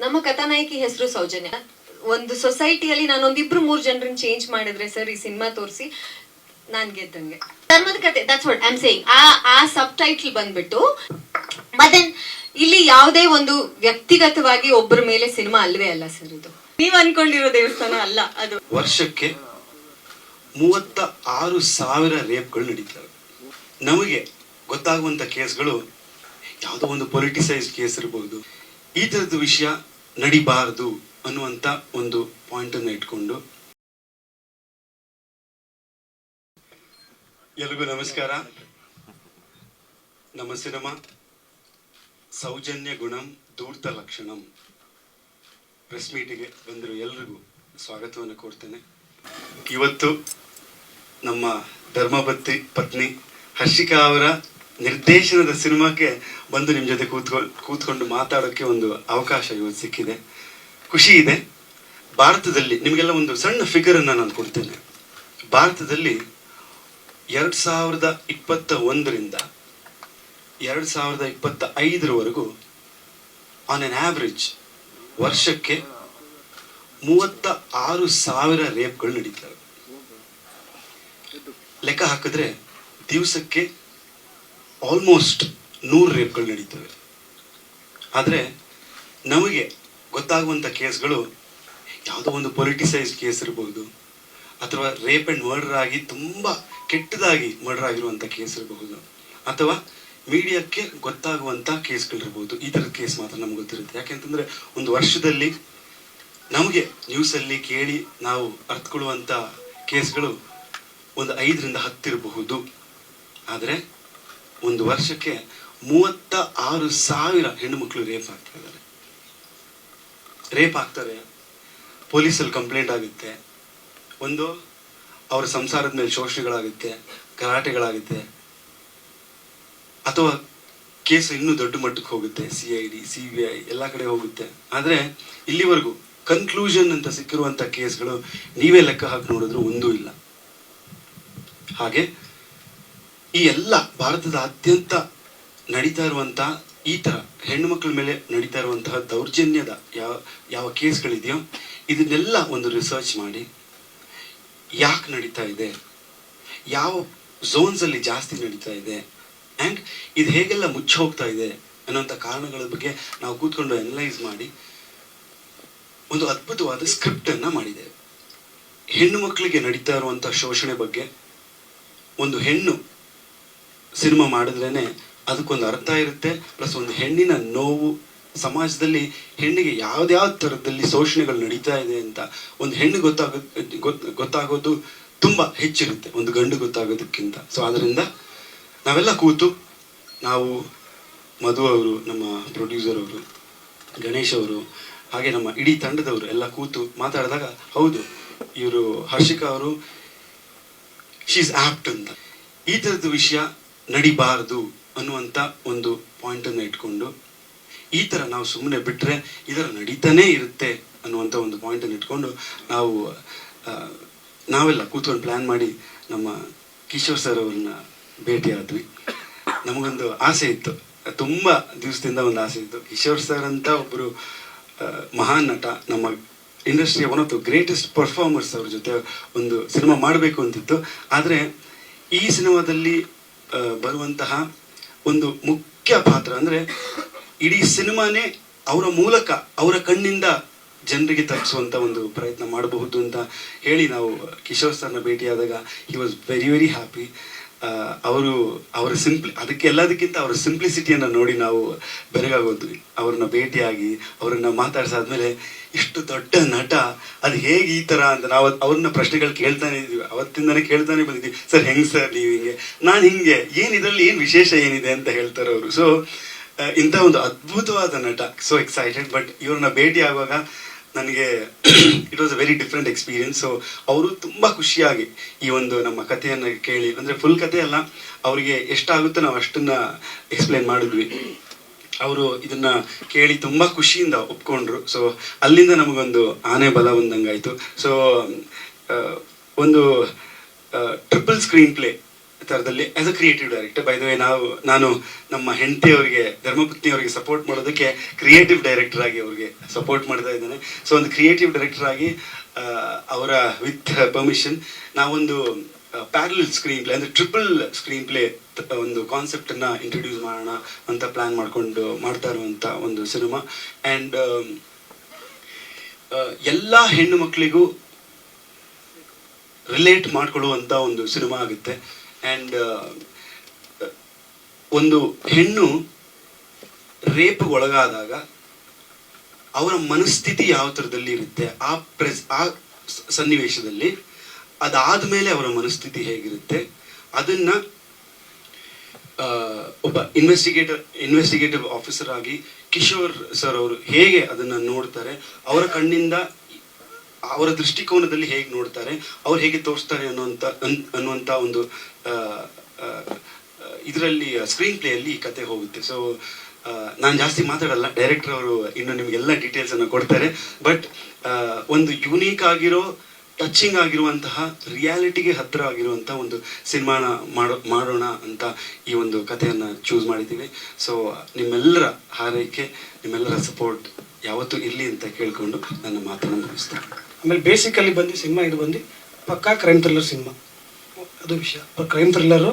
ನಮ್ಮ ಕಥಾನಾಯಕಿ ಹೆಸರು ಸೌಜನ್ಯ. ಒಂದು ಸೊಸೈಟಿಯಲ್ಲಿ ನಾನು ಒಂದಿಬ್ರು ಮೂರ್ ಜನರನ್ನ ಚೇಂಜ್ ಮಾಡಿದ್ರೆ ಸರ್ ಈ ಸಿನಿಮಾ ತೋರಿಸಿ ನಾನ್ ಗೆದ್ದಂಗೆ. ಧರ್ಮದ ಕತೆ ದಟ್ಸ್ ವಾಟ್ ಐಮ್ ಸೇಯಿಂಗ್ ಆ ಆ ಸಬ್ ಟೈಟ್ಲ್ ಬಂದ್ಬಿಟ್ಟು ಮತ್ತೆ ಇಲ್ಲಿ ಯಾವುದೇ ಒಂದು ವ್ಯಕ್ತಿಗತವಾಗಿ ಒಬ್ಬರ ಮೇಲೆ ಸಿನಿಮಾ ಅಲ್ವೇ ಅಲ್ಲ ಸರ್ ಇದು. ನೀವ್ ಅನ್ಕೊಂಡಿರೋ ದೇವಸ್ಥಾನ ಅಲ್ಲ ಅದು. ವರ್ಷಕ್ಕೆ ಮೂವತ್ತ ಆರು ಸಾವಿರ ರೇಪ್ಗಳು ನಡೀತವೆ. ನಮಗೆ ಗೊತ್ತಾಗುವಂತ ಕೇಸ್ಗಳು ಯಾವುದೋ ಒಂದು ಪೊಲಿಟಿಸೈಸ್ ಕೇಸ್ ಇರಬಹುದು ಈ ಥರದ ವಿಷಯ ನಡಿಬಾರದು ಅನ್ನುವಂಥ ಒಂದು ಪಾಯಿಂಟನ್ನು ಇಟ್ಕೊಂಡು. ಎಲ್ರಿಗೂ ನಮಸ್ಕಾರ. ನಮ್ಮ ಸಿನಿಮಾ ಸೌಜನ್ಯ ಗುಣಂ, ಧೂರ್ತ ಲಕ್ಷಣಂ. ಪ್ರೆಸ್ ಮೀಟಿಗೆ ಬಂದಿರೋ ಎಲ್ರಿಗೂ ಸ್ವಾಗತವನ್ನು ಕೋರ್ತೇನೆ. ಇವತ್ತು ನಮ್ಮ ಧರ್ಮಪತ್ನಿ ಪತ್ನಿ ಹರ್ಷಿಕಾ ಅವರ ನಿರ್ದೇಶನದ ಸಿನಿಮಾಕ್ಕೆ ಬಂದು ನಿಮ್ಮ ಜೊತೆ ಕೂತ್ಕೊಂಡು ಕೂತ್ಕೊಂಡು ಮಾತಾಡೋಕ್ಕೆ ಒಂದು ಅವಕಾಶ ಇವತ್ತು ಸಿಕ್ಕಿದೆ. ಖುಷಿ ಇದೆ. ಭಾರತದಲ್ಲಿ ನಿಮಗೆಲ್ಲ ಒಂದು ಸಣ್ಣ ಫಿಗರನ್ನು ನಾನು ಕೊಡ್ತೇನೆ. ಭಾರತದಲ್ಲಿ ಎರಡು ಸಾವಿರದ ಇಪ್ಪತ್ತ ಒಂದರಿಂದ ಎರಡು ಸಾವಿರದ ಇಪ್ಪತ್ತ ಐದರವರೆಗೂ ಆನ್ ಎನ್ ಆವ್ರೇಜ್ ವರ್ಷಕ್ಕೆ ಮೂವತ್ತ ಆರು ಸಾವಿರ ರೇಪ್ಗಳು ನಡೀತವೆ ಲೆಕ್ಕ ಹಾಕಿದ್ರೆ ದಿವಸಕ್ಕೆ ಆಲ್ಮೋಸ್ಟ್ ನೂರು ರೇಪ್ಗಳು ನಡೀತವೆ. ಆದರೆ ನಮಗೆ ಗೊತ್ತಾಗುವಂಥ ಕೇಸ್ಗಳು ಯಾವುದೋ ಒಂದು ಪೊಲಿಟಿಸೈಸ್ ಕೇಸ್ ಇರಬಹುದು ಅಥವಾ ರೇಪ್ ಆ್ಯಂಡ್ ಮರ್ಡರ್ ಆಗಿ ತುಂಬ ಕೆಟ್ಟದಾಗಿ ಮರ್ಡರ್ ಆಗಿರುವಂಥ ಕೇಸ್ ಇರಬಹುದು ಅಥವಾ ಮೀಡಿಯಾಕ್ಕೆ ಗೊತ್ತಾಗುವಂಥ ಕೇಸ್ಗಳಿರ್ಬೋದು. ಈ ಥರದ ಕೇಸ್ ಮಾತ್ರ ನಮ್ಗೆ ಗೊತ್ತಿರುತ್ತೆ. ಯಾಕೆಂತಂದರೆ ಒಂದು ವರ್ಷದಲ್ಲಿ ನಮಗೆ ನ್ಯೂಸಲ್ಲಿ ಕೇಳಿ ನಾವು ಅರ್ಥಕೊಳ್ಳುವಂಥ ಕೇಸ್ಗಳು ಒಂದು ಐದರಿಂದ ಹತ್ತಿರಬಹುದು ಆದರೆ ಒಂದು ವರ್ಷಕ್ಕೆ ಮೂವತ್ತ ಆರು ಸಾವಿರ ಹೆಣ್ಣು ಮಕ್ಕಳು ರೇಪ್ ಆಗ್ತಾ ಇದ್ದಾರೆ. ರೇಪ್ ಆಗ್ತಾರೆ, ಪೊಲೀಸಲ್ಲಿ ಕಂಪ್ಲೇಂಟ್ ಆಗುತ್ತೆ. ಒಂದು, ಅವರ ಸಂಸಾರದ ಮೇಲೆ ಶೋಷಣೆಗಳಾಗುತ್ತೆ, ಗಲಾಟೆಗಳಾಗುತ್ತೆ. ಅಥವಾ ಕೇಸ್ ಇನ್ನೂ ದೊಡ್ಡ ಮಟ್ಟಕ್ಕೆ ಹೋಗುತ್ತೆ, C I D, C B I, ಎಲ್ಲ ಕಡೆ ಹೋಗುತ್ತೆ. ಆದರೆ ಇಲ್ಲಿವರೆಗೂ ಕನ್ಕ್ಲೂಷನ್ ಅಂತ ಸಿಕ್ಕಿರುವಂಥ ಕೇಸ್ಗಳು ನೀವೇ ಲೆಕ್ಕ ಹಾಕಿ ನೋಡಿದ್ರು ಒಂದೂ ಇಲ್ಲ. ಹಾಗೆ ಈ ಎಲ್ಲ ಭಾರತದ ಅತ್ಯಂತ ನಡೀತಾ ಇರುವಂಥ ಈ ಥರ ಹೆಣ್ಣು ಮಕ್ಕಳ ಮೇಲೆ ನಡೀತಾ ಇರುವಂತಹ ದೌರ್ಜನ್ಯದ ಯಾವ ಯಾವ ಕೇಸ್ಗಳಿದೆಯೋ ಇದನ್ನೆಲ್ಲ ಒಂದು ರಿಸರ್ಚ್ ಮಾಡಿ ಯಾಕೆ ನಡೀತಾ ಇದೆ, ಯಾವ ಝೋನ್ಸಲ್ಲಿ ಜಾಸ್ತಿ ನಡೀತಾ ಇದೆ ಆ್ಯಂಡ್ ಇದು ಹೇಗೆಲ್ಲ ಮುಚ್ಚಿ ಹೋಗ್ತಾ ಇದೆ ಅನ್ನೋಂಥ ಕಾರಣಗಳ ಬಗ್ಗೆ ನಾವು ಕೂತ್ಕೊಂಡು ಅನಲೈಸ್ ಮಾಡಿ ಒಂದು ಅದ್ಭುತವಾದ ಸ್ಕ್ರಿಪ್ಟನ್ನು ಮಾಡಿದ್ದೇವೆ. ಹೆಣ್ಣು ಮಕ್ಕಳಿಗೆ ನಡೀತಾ ಇರುವಂಥ ಶೋಷಣೆ ಬಗ್ಗೆ ಒಂದು ಹೆಣ್ಣು ಸಿನಿಮಾ ಮಾಡಿದ್ರೇ ಅದಕ್ಕೊಂದು ಅರ್ಥ ಇರುತ್ತೆ, ಪ್ಲಸ್ ಒಂದು ಹೆಣ್ಣಿನ ನೋವು ಸಮಾಜದಲ್ಲಿ ಹೆಣ್ಣಿಗೆ ಯಾವ್ದ್ಯಾವ ಥರದಲ್ಲಿ ಶೋಷಣೆಗಳು ನಡೀತಾ ಇದೆ ಅಂತ ಒಂದು ಹೆಣ್ಣು ಗೊತ್ತಾಗ, ಗೊತ್, ಗೊತ್ತಾಗೋದು ತುಂಬ ಹೆಚ್ಚಿರುತ್ತೆ, ಒಂದು ಗಂಡು ಗೊತ್ತಾಗೋದಕ್ಕಿಂತ. ಸೊ ಅದರಿಂದ ನಾವೆಲ್ಲ ಕೂತು ನಾವು ಮಧು ಅವರು, ನಮ್ಮ ಪ್ರೊಡ್ಯೂಸರ್ ಅವರು, ಗಣೇಶ್ ಅವರು, ಹಾಗೆ ನಮ್ಮ ಇಡೀ ತಂಡದವರು ಎಲ್ಲ ಕೂತು ಮಾತಾಡಿದಾಗ, ಹೌದು, ಇವರು ಹರ್ಷಿಕಾ ಅವರು ಶೀಸ್ ಆಪ್ಟ್ ಅಂತ. ಈ ಥರದ ವಿಷಯ ನಡಿಬಾರದು ಅನ್ನುವಂಥ ಒಂದು ಪಾಯಿಂಟನ್ನು ಇಟ್ಕೊಂಡು ಈ ಥರ ನಾವು ಸುಮ್ಮನೆ ಬಿಟ್ಟರೆ ಇದರ ನಡೀತಾನೇ ಇರುತ್ತೆ ಅನ್ನುವಂಥ ಒಂದು ಪಾಯಿಂಟನ್ನು ಇಟ್ಕೊಂಡು ನಾವು ನಾವೆಲ್ಲ ಕೂತ್ಕೊಂಡು ಪ್ಲ್ಯಾನ್ ಮಾಡಿ ನಮ್ಮ ಕಿಶೋರ್ ಸರ್ ಅವ್ರನ್ನ ಭೇಟಿಯಾದ್ವಿ ನಮಗೊಂದು ಆಸೆ ಇತ್ತು. ತುಂಬ ದಿವಸದಿಂದ ಒಂದು ಆಸೆ ಇತ್ತು. ಕಿಶೋರ್ ಸರ್ ಅಂತ ಒಬ್ಬರು ಮಹಾನ್ ನಟ, ನಮ್ಮ ಇಂಡಸ್ಟ್ರಿಯ one of the greatest performers ಅವ್ರ ಜೊತೆ ಒಂದು ಸಿನಿಮಾ ಮಾಡಬೇಕು ಅಂತಿತ್ತು. ಆದರೆ ಈ ಸಿನಿಮಾದಲ್ಲಿ ಬರುವಂತಹ ಒಂದು ಮುಖ್ಯ ಪಾತ್ರ ಅಂದರೆ ಇಡೀ ಸಿನಿಮಾನೇ ಅವರ ಮೂಲಕ ಅವರ ಕಣ್ಣಿಂದ ಜನರಿಗೆ ತಪ್ಪಿಸುವಂಥ ಒಂದು ಪ್ರಯತ್ನ ಮಾಡಬಹುದು ಅಂತ ಹೇಳಿ ನಾವು ಕಿಶೋರ್ ಸರ್ನ ಭೇಟಿಯಾದಾಗ he was very very happy ಅವರು ಅವರ ಸಿಂಪ್ಲಿ ಅದಕ್ಕೆ ಎಲ್ಲದಕ್ಕಿಂತ ಅವರ ಸಿಂಪ್ಲಿಸಿಟಿಯನ್ನು ನೋಡಿ ನಾವು ಬೆರಗಾಗೋದ್ವಿ ಅವ್ರನ್ನ ಭೇಟಿಯಾಗಿ ಅವರನ್ನು ಮಾತಾಡ್ಸಾದ್ಮೇಲೆ ಇಷ್ಟು ದೊಡ್ಡ ನಟ, ಅದು ಹೇಗೆ ಈ ಥರ ಅಂತ ನಾವು ಅವ್ರನ್ನ ಪ್ರಶ್ನೆಗಳು ಕೇಳ್ತಾನೆ ಇದ್ದೀವಿ. ಅವತ್ತಿಂದನೇ ಕೇಳ್ತಾನೆ ಬಂದಿದ್ದೀವಿ. ಸರ್, ಹೆಂಗೆ ಸರ್ ನೀವು ಹಿಂಗೆ? ನಾನು ಹಿಂಗೆ. ಏನು ಇದರಲ್ಲಿ ಏನು ವಿಶೇಷ ಏನಿದೆ ಅಂತ ಹೇಳ್ತಾರೆ ಅವರು. ಸೊ ಇಂಥ ಒಂದು ಅದ್ಭುತವಾದ ನಟ. ಸೊ ಎಕ್ಸೈಟೆಡ್ ಬಟ್ ಇವ್ರನ್ನ ಭೇಟಿ ಆಗುವಾಗ ನನಗೆ it was a very different experience so ಅವರು ತುಂಬ ಖುಷಿಯಾಗಿ ಈ ಒಂದು ನಮ್ಮ ಕಥೆಯನ್ನು ಕೇಳಿ, ಅಂದರೆ ಫುಲ್ ಕಥೆ ಅಲ್ಲ, ಅವರಿಗೆ ಎಷ್ಟಾಗುತ್ತೋ ನಾವು ಅಷ್ಟನ್ನು ಎಕ್ಸ್ಪ್ಲೇನ್ ಮಾಡಿದ್ವಿ. ಅವರು ಇದನ್ನ ಕೇಳಿ ತುಂಬ ಖುಷಿಯಿಂದ ಒಪ್ಕೊಂಡ್ರು. ಸೊ ಅಲ್ಲಿಂದ ನಮಗೊಂದು ಆನೆ ಬಲ ಬಂದಂಗಾಯಿತು. ಸೊ ಒಂದು ಟ್ರಿಪಲ್ ಸ್ಕ್ರೀನ್ ಪ್ಲೇ ಥರದಲ್ಲಿ as a creative director by the way ನಾವು, ನಾನು ನಮ್ಮ ಹೆಂಡತಿಯವರಿಗೆ ಧರ್ಮಪತ್ನಿ ಅವರಿಗೆ ಸಪೋರ್ಟ್ ಮಾಡೋದಕ್ಕೆ ಕ್ರಿಯೇಟಿವ್ ಡೈರೆಕ್ಟರ್ ಆಗಿ ಅವ್ರಿಗೆ ಸಪೋರ್ಟ್ ಮಾಡ್ತಾ ಇದ್ದಾನೆ. ಸೊ ಒಂದು ಕ್ರಿಯೇಟಿವ್ ಡೈರೆಕ್ಟರ್ ಆಗಿ ಅವರ ವಿತ್ ಪರ್ಮಿಷನ್ ನಾವೊಂದು ಪ್ಯಾರಲ್ ಸ್ಕ್ರೀನ್ ಪ್ಲೇ ಅಂದರೆ ಟ್ರಿಪಲ್ ಸ್ಕ್ರೀನ್ ಪ್ಲೇ ಒಂದು ಕಾನ್ಸೆಪ್ಟನ್ನು ಇಂಟ್ರೊಡ್ಯೂಸ್ ಮಾಡೋಣ ಅಂತ ಪ್ಲ್ಯಾನ್ ಮಾಡ್ಕೊಂಡು ಮಾಡ್ತಾ ಇರುವಂಥ ಒಂದು ಸಿನಿಮಾ ಆ್ಯಂಡ್ ಎಲ್ಲ ಹೆಣ್ಣು ಮಕ್ಕಳಿಗೂ ರಿಲೇಟ್ ಮಾಡ್ಕೊಳ್ಳುವಂಥ ಒಂದು ಸಿನಿಮಾ ಆಗುತ್ತೆ. ಆ್ಯಂಡ್ ಒಂದು ಹೆಣ್ಣು ರೇಪ್ ಒಳಗಾದಾಗ ಅವರ ಮನಸ್ಥಿತಿ ಯಾವ ಥರದಲ್ಲಿ ಇರುತ್ತೆ ಆ ಪ್ರೆಸ್ ಆ ಸನ್ನಿವೇಶದಲ್ಲಿ ಅದಾದ ಮೇಲೆ ಅವರ ಮನಸ್ಥಿತಿ ಹೇಗಿರುತ್ತೆ, ಅದನ್ನ ಒಬ್ಬ ಇನ್ವೆಸ್ಟಿಗೇಟರ್ ಇನ್ವೆಸ್ಟಿಗೇಟಿವ್ ಆಫೀಸರ್ ಆಗಿ ಕಿಶೋರ್ ಸರ್ ಅವರು ಹೇಗೆ ಅದನ್ನು ನೋಡ್ತಾರೆ, ಅವರ ಕಣ್ಣಿಂದ ಅವರ ದೃಷ್ಟಿಕೋನದಲ್ಲಿ ಹೇಗೆ ನೋಡ್ತಾರೆ, ಅವ್ರು ಹೇಗೆ ತೋರಿಸ್ತಾರೆ ಅನ್ನುವಂಥ ಅನ್- ಅನ್ನುವಂಥ ಒಂದು ಇದರಲ್ಲಿ ಸ್ಕ್ರೀನ್ ಪ್ಲೇಯಲ್ಲಿ ಈ ಕತೆ ಹೋಗುತ್ತೆ. ಸೊ ನಾನು ಜಾಸ್ತಿ ಮಾತಾಡಲ್ಲ ಡೈರೆಕ್ಟರ್ ಅವರು ಇನ್ನು ನಿಮಗೆಲ್ಲ ಡೀಟೇಲ್ಸನ್ನು ಕೊಡ್ತಾರೆ. ಬಟ್ ಒಂದು ಯೂನೀಕ್ ಆಗಿರೋ ಟಚಿಂಗ್ ಆಗಿರುವಂತಹ ರಿಯಾಲಿಟಿಗೆ ಹತ್ತಿರ ಆಗಿರುವಂತಹ ಒಂದು ಸಿನಿಮಾನ ಮಾಡೋ, ಮಾಡೋಣ ಅಂತ ಈ ಒಂದು ಕಥೆಯನ್ನು ಚೂಸ್ ಮಾಡಿದ್ದೀವಿ. ಸೊ ನಿಮ್ಮೆಲ್ಲರ ಹಾರೈಕೆ, ನಿಮ್ಮೆಲ್ಲರ ಸಪೋರ್ಟ್ ಯಾವತ್ತೂ ಇರಲಿ ಅಂತ ಕೇಳಿಕೊಂಡು ನನ್ನ ಮಾತನ್ನು ಮುಗಿಸ್ತೇನೆ. ಆಮೇಲೆ ಬೇಸಿಕಲ್ಲಿ ಬಂದು ಸಿನಿಮಾ ಇದು ಬಂದು, ಪಕ್ಕಾ ಕ್ರೈಮ್ ಥ್ರಿಲ್ಲರ್ ಸಿನಿಮಾ ಅದು ವಿಷಯ. ಕ್ರೈಮ್ ಥ್ರಿಲ್ಲರು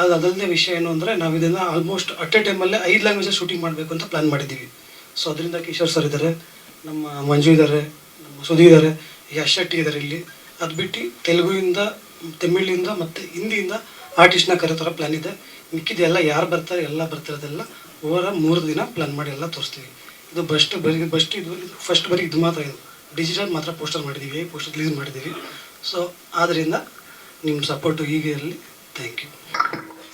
ಅದು ಅದಲ್ಲದೇ ವಿಷಯ ಏನು ಅಂದರೆ ನಾವು ಇದನ್ನ ಆಲ್ಮೋಸ್ಟ್ ಅಟ್ ಎ ಟೈಮಲ್ಲೇ ಐದು ಲ್ಯಾಂಗ್ವೇಜಲ್ಲಿ ಶೂಟಿಂಗ್ ಮಾಡಬೇಕು ಅಂತ ಪ್ಲ್ಯಾನ್ ಮಾಡಿದ್ದೀವಿ. ಸೊ ಅದರಿಂದ ಕಿಶೋರ್ ಸರ್ ಇದ್ದಾರೆ ನಮ್ಮ ಮಂಜು ಇದ್ದಾರೆ ನಮ್ಮ ಸುಧಿ ಇದ್ದಾರೆ ಯಶ್ ಇದ್ದಾರೆ ಇಲ್ಲಿ ಅದು ಬಿಟ್ಟು ತೆಲುಗುವಿಂದ ತಮಿಳಿಂದ ಮತ್ತು ಹಿಂದಿಯಿಂದ ಆರ್ಟಿಸ್ಟ್ನ ಥರ ಪ್ಲ್ಯಾನ್ ಇದೆ. ಮಿಕ್ಕಿದೆಲ್ಲ ಯಾರು ಬರ್ತಾರೆ, ಎಲ್ಲ ಬರ್ತಿರೋದೆಲ್ಲ ಓವರ ಮೂರು ದಿನ ಪ್ಲ್ಯಾನ್ ಮಾಡಿ ಎಲ್ಲ ತೋರಿಸ್ತೀವಿ. ಇದು ಬಸ್ಟ್ ಬರೀ ಬಸ್ಟ್ ಇದು ಫಸ್ಟ್ ಬರೀ ಇದು ಮಾತ್ರ ಇದು. ಡಿಜಿಟಲ್ ಮಾತ್ರ ಪೋಸ್ಟರ್ ಮಾಡಿದ್ದೀವಿ ಪೋಸ್ಟರ್ ರಿಲೀಸ್ ಮಾಡಿದ್ದೀವಿ ಸೊ ಆದ್ದರಿಂದ ನಿಮ್ಮ ಸಪೋರ್ಟು ಹೀಗೆ ಇರಲಿ. Thank you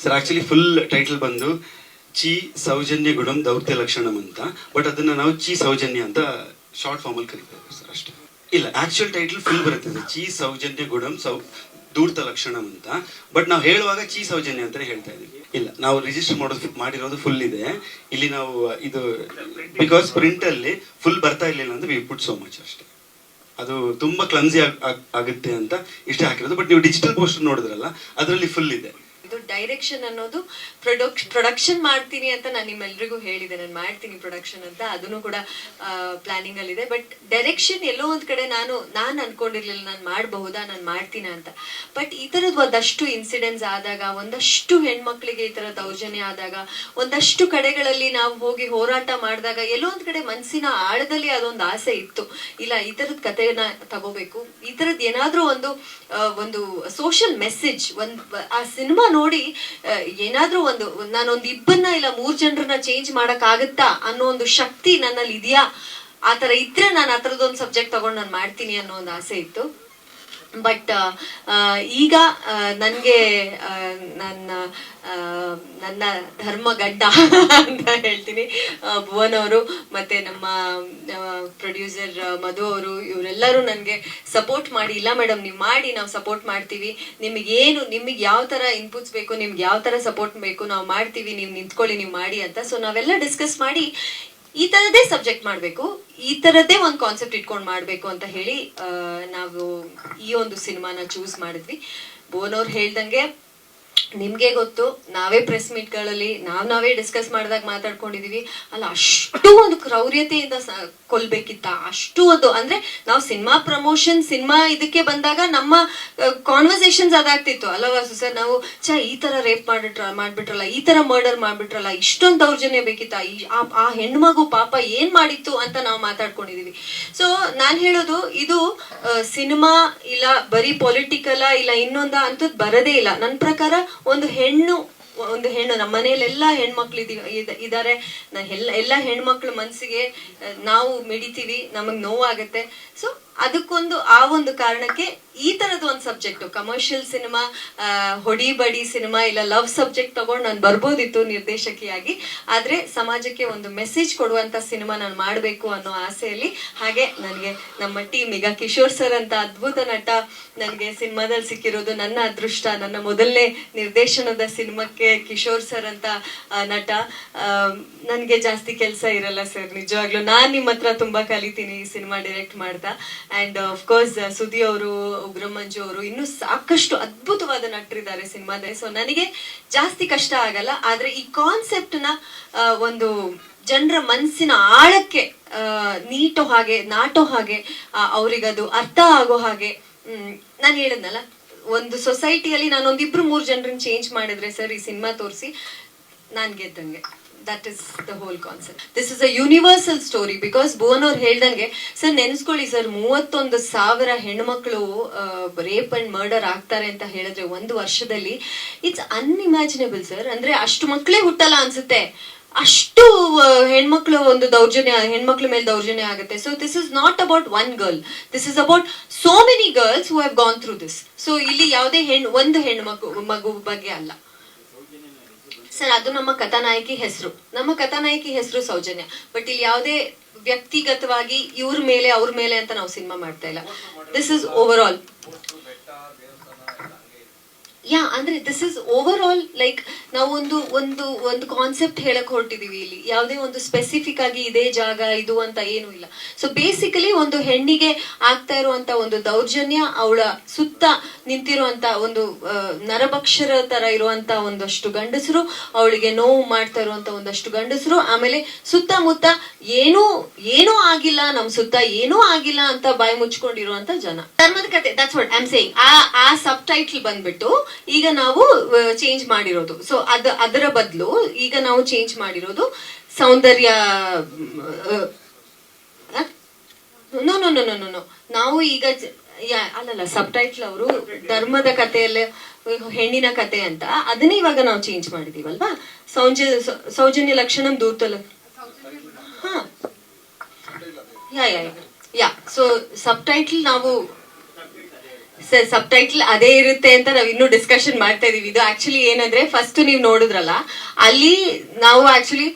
sir actually full title ಬಂದು ಚಿ ಸೌಜನ್ಯ ಗುಣಂ ದೌರ್ತ್ಯ ಲಕ್ಷಣಂ ಅಂತ. ಬಟ್ ಅದನ್ನ ನಾವು ಚಿ ಸೌಜನ್ಯ ಅಂತ ಶಾರ್ಟ್ ಫಾರ್ಮ್ ಅಲ್ಲಿ ಸರ್ ಅಷ್ಟೇ. ಇಲ್ಲ ಆಕ್ಚುಯಲ್ ಟೈಟಲ್ ಫುಲ್ ಬರುತ್ತೆ ಚೀ ಸೌಜನ್ಯ ಗುಣಂ ಸೌ ಧೂರ್ತ ಲಕ್ಷಣ ಅಂತ. ಬಟ್ ನಾವು ಹೇಳುವಾಗ ಚೀ ಸೌಜನ್ಯ ಅಂತ ಹೇಳ್ತಾ ಇದೀವಿ ಇಲ್ಲ, ನಾವು ರಿಜಿಸ್ಟರ್ ಮಾಡೋದು ಮಾಡಿರೋದು ಫುಲ್ ಇದೆ. ಇಲ್ಲಿ ನಾವು, ಇದು ಬಿಕಾಸ್ ಪ್ರಿಂಟ್ ಅಲ್ಲಿ ಫುಲ್ ಬರ್ತಾ ಇರಲಿಲ್ಲ ಅಂದ್ರೆ ವಿ ಪುಟ್ ಸೋ ಮಚ್ ಅಷ್ಟೇ. ಅದು ತುಂಬಾ ಕ್ಲಮ್ಸಿ ಆಗುತ್ತೆ ಅಂತ ಇಷ್ಟೇ ಹಾಕಿರೋದು. ಬಟ್ ನೀವು ಡಿಜಿಟಲ್ ಪೋಸ್ಟರ್ ನೋಡಿದ್ರಲ್ಲ, ಅದರಲ್ಲಿ ಫುಲ್ ಇದೆ. ಇದು ಡೈರೆಕ್ಷನ್ ಅನ್ನೋದು ಪ್ರೊಡಕ್ಷ ಪ್ರೊಡಕ್ಷನ್ ಮಾಡ್ತೀನಿ ಅಂತ ನಾನು ನಿಮ್ಮೆಲ್ಲರಿಗೂ ಹೇಳಿದೆ. ನಾನು ಮಾಡ್ತೀನಿ ಪ್ರೊಡಕ್ಷನ್ ಅಂತ. ಅದನ್ನು ಕೂಡ ಪ್ಲಾನಿಂಗ್ ಅಲ್ಲಿದೆ. ಬಟ್ ಡೈರೆಕ್ಷನ್ ಎಲ್ಲೋ ಒಂದ್ ಕಡೆ ನಾನು ನಾನು ಅನ್ಕೊಂಡಿರ್ಲಿಲ್ಲ ನಾನು ಮಾಡಬಹುದಾ, ನಾನು ಮಾಡ್ತೀನ ಅಂತ. ಬಟ್ ಈ ತರದ್ ಒಂದಷ್ಟು ಇನ್ಸಿಡೆಂಟ್ಸ್ ಆದಾಗ, ಒಂದಷ್ಟು ಹೆಣ್ಮಕ್ಳಿಗೆ ಈ ತರ ದೌರ್ಜನ್ಯ ಆದಾಗ, ಒಂದಷ್ಟು ಕಡೆಗಳಲ್ಲಿ ನಾವು ಹೋಗಿ ಹೋರಾಟ ಮಾಡಿದಾಗ, ಎಲ್ಲೋ ಒಂದ್ ಕಡೆ ಮನಸ್ಸಿನ ಆಳದಲ್ಲಿ ಅದೊಂದು ಆಸೆ ಇತ್ತು. ಇಲ್ಲ, ಈ ತರದ ಕಥೆಯನ್ನ ತಗೋಬೇಕು. ಈ ತರದ್ ಏನಾದ್ರೂ ಒಂದು ಒಂದು ಸೋಷಿಯಲ್ ಮೆಸೇಜ್ ಒಂದ್, ಆ ಸಿನಿಮಾ ನೋಡಿ ಏನಾದ್ರೂ ಒಂದು, ನಾನೊಂದು ಇಬ್ಬನ್ನ ಇಲ್ಲ ಮೂರ್ ಜನರನ್ನ ಚೇಂಜ್ ಮಾಡಕ್ ಆಗುತ್ತಾ ಅನ್ನೋ ಒಂದು ಶಕ್ತಿ ನನ್ನಲ್ಲಿ ಇದೆಯಾ? ಆತರ ಇದ್ರೆ ನಾನು ಆ ಸಬ್ಜೆಕ್ಟ್ ತಗೊಂಡು ನಾನು ಮಾಡ್ತೀನಿ ಅನ್ನೋ ಒಂದು ಆಸೆ ಇತ್ತು. ಬಟ್ ಈಗ ನನಗೆ ನನ್ನ ನನ್ನ ಧರ್ಮ ಗಡ್ಡ ಅಂತ ಹೇಳ್ತೀನಿ. ಭುವನ್ ಅವರು ಮತ್ತೆ ನಮ್ಮ ಪ್ರೊಡ್ಯೂಸರ್ ಮಧು ಅವರು, ಇವರೆಲ್ಲರೂ ನನಗೆ ಸಪೋರ್ಟ್ ಮಾಡಿ. ಇಲ್ಲ ಮೇಡಮ್ ನೀವು ಮಾಡಿ, ನಾವು ಸಪೋರ್ಟ್ ಮಾಡ್ತೀವಿ. ನಿಮಗೆ ಏನು ನಿಮಗೆ ಯಾವ ಥರ ಇನ್ಪುಟ್ಸ್ ಬೇಕು, ನಿಮ್ಗೆ ಯಾವ ಥರ ಸಪೋರ್ಟ್ ಬೇಕು, ನಾವು ಮಾಡ್ತೀವಿ. ನೀವು ನಿಂತ್ಕೊಳ್ಳಿ, ನೀವು ಮಾಡಿ ಅಂತ. ಸೊ ನಾವೆಲ್ಲ ಡಿಸ್ಕಸ್ ಮಾಡಿ. ಈ ತರದೇ ಸಬ್ಜೆಕ್ಟ್ ಮಾಡಬೇಕು. ಈ ತರದೇ ಒಂದು ಕಾನ್ಸೆಪ್ಟ್ ಇಟ್ಕೊಂಡು ಮಾಡಬೇಕು ಅಂತ ಹೇಳಿ ನಾವು ಈ ಒಂದು ಸಿನಿಮಾನ ಚೂಸ್ ಮಾಡಿದ್ವಿ. ಬೋನವ್ರು ಹೇಳ್ದಂಗೆ, ನಿಮ್ಗೆ ಗೊತ್ತು, ನಾವೇ ಪ್ರೆಸ್ ಮೀಟ್ಗಳಲ್ಲಿ ನಾವ್ ನಾವೇ ಡಿಸ್ಕಸ್ ಮಾಡಿದಾಗ ಮಾತಾಡ್ಕೊಂಡಿದೀವಿ. ಅಲ್ಲ, ಅಷ್ಟು ಒಂದು ಕ್ರೌರ್ಯತೆಯಿಂದ ಕೊಲ್ಬೇಕಿತ್ತ ಅಷ್ಟು ಅದು. ಅಂದ್ರೆ ನಾವು ಸಿನಿಮಾ ಪ್ರಮೋಷನ್, ಸಿನಿಮಾ ಇದಕ್ಕೆ ಬಂದಾಗ ನಮ್ಮ ಕಾನ್ವರ್ಸೇಷನ್ಸ್ ಅದಾಗ್ತಿತ್ತು. ಅಲ್ಲವಾ ಸರ್, ನಾವು ಚ ಈ ತರ ರೇಪ್ ಮಾಡಿಟ್ರ, ಮಾಡ್ಬಿಟ್ರಲ್ಲ, ಈ ತರ ಮರ್ಡರ್ ಮಾಡ್ಬಿಟ್ರಲ್ಲ, ಇಷ್ಟೊಂದು ದೌರ್ಜನ್ಯ ಬೇಕಿತ್ತ. ಆ ಹೆಣ್ಮಗು ಪಾಪ ಏನ್ ಮಾಡಿತ್ತು ಅಂತ ನಾವು ಮಾತಾಡ್ಕೊಂಡಿದೀವಿ. ಸೊ ನಾನು ಹೇಳೋದು, ಇದು ಸಿನಿಮಾ ಇಲ್ಲ, ಬರೀ ಪೊಲಿಟಿಕಲ ಇಲ್ಲ, ಇನ್ನೊಂದ ಅಂತದ್ ಬರದೇ ಇಲ್ಲ. ನನ್ನ ಪ್ರಕಾರ ಒಂದು ಹೆಣ್ಣು ಒಂದು ಹೆಣ್ಣು, ನಮ್ಮ ಮನೆಯಲ್ಲೆಲ್ಲ ಹೆಣ್ಮಕ್ಳು ಇದ್ದಾರೆ ಎಲ್ಲ ಎಲ್ಲ ಹೆಣ್ಮಕ್ಳ ಮನಸ್ಸಿಗೆ ನಾವು ಮಿಡಿತೀವಿ, ನಮಗೆ ನೋವಾಗುತ್ತೆ. ಸೊ ಅದಕ್ಕೊಂದು ಆ ಒಂದು ಕಾರಣಕ್ಕೆ ಈ ತರದ ಒಂದು ಸಬ್ಜೆಕ್ಟ್ ಕಮರ್ಷಿಯಲ್ ಸಿನಿಮಾ ಹೊಡಿ ಬಡಿ ಸಿನಿಮಾ ಇಲ್ಲ ಲವ್ ಸಬ್ಜೆಕ್ಟ್ ತಗೊಂಡು ನಾನು ಬರ್ಬೋದಿತ್ತು ನಿರ್ದೇಶಕಿಯಾಗಿ. ಆದ್ರೆ ಸಮಾಜಕ್ಕೆ ಒಂದು ಮೆಸೇಜ್ ಕೊಡುವಂತ ಸಿನಿಮಾ ನಾನು ಮಾಡಬೇಕು ಅನ್ನೋ ಆಸೆಯಲ್ಲಿ, ಹಾಗೆ ನನಗೆ ನಮ್ಮ ಟೀಮ್ ಈಗ ಕಿಶೋರ್ ಸರ್ ಅಂತ ಅದ್ಭುತ ನಟ ನನಗೆ ಸಿನಿಮಾದಲ್ಲಿ ಸಿಕ್ಕಿರೋದು ನನ್ನ ಅದೃಷ್ಟ, ನನ್ನ ಮೊದಲನೇ ನಿರ್ದೇಶನದ ಸಿನಿಮಾಕ್ಕೆ ಕಿಶೋರ್ ಸರ್ ಅಂತ ನಟ. ನನಗೆ ಜಾಸ್ತಿ ಕೆಲಸ ಇರಲ್ಲ ಸರ್ ನಿಜವಾಗ್ಲೂ ನಾನು ನಿಮ್ಮ ಹತ್ರ ತುಂಬಾ ಕಲಿತೀನಿ ಈ ಸಿನಿಮಾ ಡೈರೆಕ್ಟ್ ಮಾಡ್ತಾ. ಅಂಡ್ ಕೋರ್ಸ್ ಸುದಿ ಅವರು ಉಗ್ರಮಂಜು ಅವರು ಇನ್ನೂ ಸಾಕಷ್ಟು ಅದ್ಭುತವಾದ ನಟರಿದ್ದಾರೆ ಸಿನಿಮಾದಲ್ಲಿ. ಸೊ ನನಗೆ ಜಾಸ್ತಿ ಕಷ್ಟ ಆಗಲ್ಲ. ಆದರೆ ಈ ಕಾನ್ಸೆಪ್ಟ್ನ ಆ, ಒಂದು ಜನರ ಮನಸ್ಸಿನ ಆಳಕ್ಕೆ ನೀಟೋ ಹಾಗೆ ನಾಟೋ ಹಾಗೆ ಅವರಿಗದು ಅರ್ಥ ಆಗೋ ಹಾಗೆ ನಾನು ಹೇಳಿದ್ನಲ್ಲ ಒಂದು ಸೊಸೈಟಿಯಲ್ಲಿ ನಾನು ಒಂದಿಬ್ರು ಮೂರು ಜನರನ್ನ ಚೇಂಜ್ ಮಾಡಿದ್ರೆ ಸರ್ ಈ ಸಿನಿಮಾ ತೋರಿಸಿ ನಾನು ಗೆದ್ದಂಗೆ. That is the whole concept this is a universal story because Bhuvan ಅವ್ರು ಹೇಳ್ದಂಗೆ, ಸರ್, ನೆನೆಸ್ಕೊಳ್ಳಿ ಸರ್, ಮೂವತ್ತೊಂದು ಸಾವಿರ ಹೆಣ್ಮಕ್ಳು ರೇಪ್ ಅಂಡ್ ಮರ್ಡರ್ ಆಗ್ತಾರೆ ಅಂತ ಹೇಳಿದ್ರೆ ಒಂದು ವರ್ಷದಲ್ಲಿ ಇಟ್ಸ್ ಅನ್ಇಮ್ಯಾಜಿನೇಬಲ್ ಸರ್ ಅಂದ್ರೆ ಅಷ್ಟು ಮಕ್ಕಳೇ ಹುಟ್ಟಲ್ಲ ಅನ್ಸುತ್ತೆ. ಅಷ್ಟು ಹೆಣ್ಮಕ್ಳು ಒಂದು ದೌರ್ಜನ್ಯ, ಹೆಣ್ಮಕ್ಳ ಮೇಲೆ ದೌರ್ಜನ್ಯ ಆಗುತ್ತೆ. So this is not about one girl this is about so many girls who have gone through this so ಇಲ್ಲಿ ಯಾವುದೇ ಹೆಣ್ಣು ಒಂದು ಹೆಣ್ಮಗು ಮಗು ಬಗ್ಗೆ ಅಲ್ಲ. ಸರ್, ಅದು ನಮ್ಮ ಕಥಾನಾಯಕಿ ಹೆಸರು. ನಮ್ಮ ಕಥಾನಾಯಕಿ ಹೆಸರು ಸೌಜನ್ಯ. ಬಟ್ ಇಲ್ಲಿ ಯಾವುದೇ ವ್ಯಕ್ತಿಗತವಾಗಿ ಇವ್ರ ಮೇಲೆ, ಅವ್ರ ಮೇಲೆ ಅಂತ ನಾವು ಸಿನಿಮಾ ಮಾಡ್ತಾ ಇಲ್ಲ. ದಿಸ್ ಇಸ್ ಓವರ್ ಆಲ್ ಯಾ ಅಂದ್ರೆ this is overall like ನಾವು ಒಂದು ಒಂದು ಕಾನ್ಸೆಪ್ಟ್ ಹೇಳಕ್ ಹೊರಟಿದೀವಿ ಇಲ್ಲಿ. ಯಾವುದೇ ಒಂದು ಸ್ಪೆಸಿಫಿಕ್ ಆಗಿ ಇದೇ ಜಾಗ, ಇದು ಅಂತ ಏನು ಇಲ್ಲ. ಸೊ ಬೇಸಿಕಲಿ ಒಂದು ಹೆಣ್ಣಿಗೆ ಆಗ್ತಾ ಇರುವಂತ ಒಂದು ದೌರ್ಜನ್ಯ, ಅವಳ ಸುತ್ತ ನಿಂತಿರುವಂತ ಒಂದು ನರಭಕ್ಷರ ತರ ಇರುವಂತ ಒಂದಷ್ಟು ಗಂಡಸರು, ಅವಳಿಗೆ ನೋವು ಮಾಡ್ತಾ ಇರುವಂತ ಒಂದಷ್ಟು ಗಂಡಸರು, ಆಮೇಲೆ ಸುತ್ತಮುತ್ತ ಏನೂ ಏನೂ ಆಗಿಲ್ಲ, ನಮ್ ಸುತ್ತ ಏನೂ ಆಗಿಲ್ಲ ಅಂತ ಬಾಯಿ ಮುಚ್ಕೊಂಡಿರುವಂತ ಜನ. ಧರ್ಮದ ಕತೆ ದಟ್ಸ್ ವಾಟ್ ಐಮ್ ಸೇಯಿಂಗ್ ಆ ಆ ಸಬ್ ಟೈಟ್ಲ್ ಬಂದ್ಬಿಟ್ಟು ಈಗ ನಾವು ಚೇಂಜ್ ಮಾಡಿರೋದು. ಸೊ ಅದ, ಅದರ ಬದಲು ಈಗ ನಾವು ಚೇಂಜ್ ಮಾಡಿರೋದು ಸೌಂದರ್ಯ ನೋ ನೋ ನೋ ನಾವು ಈಗ ಅಲ್ಲಲ್ಲ ಸಬ್ ಟೈಟ್ಲ್ ಅವರು ಧರ್ಮದ ಕಥೆಯಲ್ಲಿ, ಹೆಣ್ಣಿನ ಕತೆ ಅಂತ, ಅದನ್ನೇ ಇವಾಗ ನಾವು ಚೇಂಜ್ ಮಾಡಿದೀವಲ್ವಾ? ಸೌಜ ಸೌಜನ್ಯ ಲಕ್ಷಣಂ ದೂರ್ತಲ ಹಾ. Yeah yeah yeah. So subtitle ನಾವು ಸರ್ ಸಬ್ ಟೈಟಲ್ ಅದೇ ಇರುತ್ತೆ ಅಂತ ನಾವು ಇನ್ನೂ ಡಿಸ್ಕಷನ್ ಮಾಡ್ತಾ ಇದೀವಿ. ಇದು ಆಕ್ಚುಲಿ ಏನಂದ್ರೆ ಫಸ್ಟ್ ನೀವು ನೋಡಿದ್ರಲ್ಲ, ಅಲ್ಲಿ ನಾವು ಆಕ್ಚುಲಿ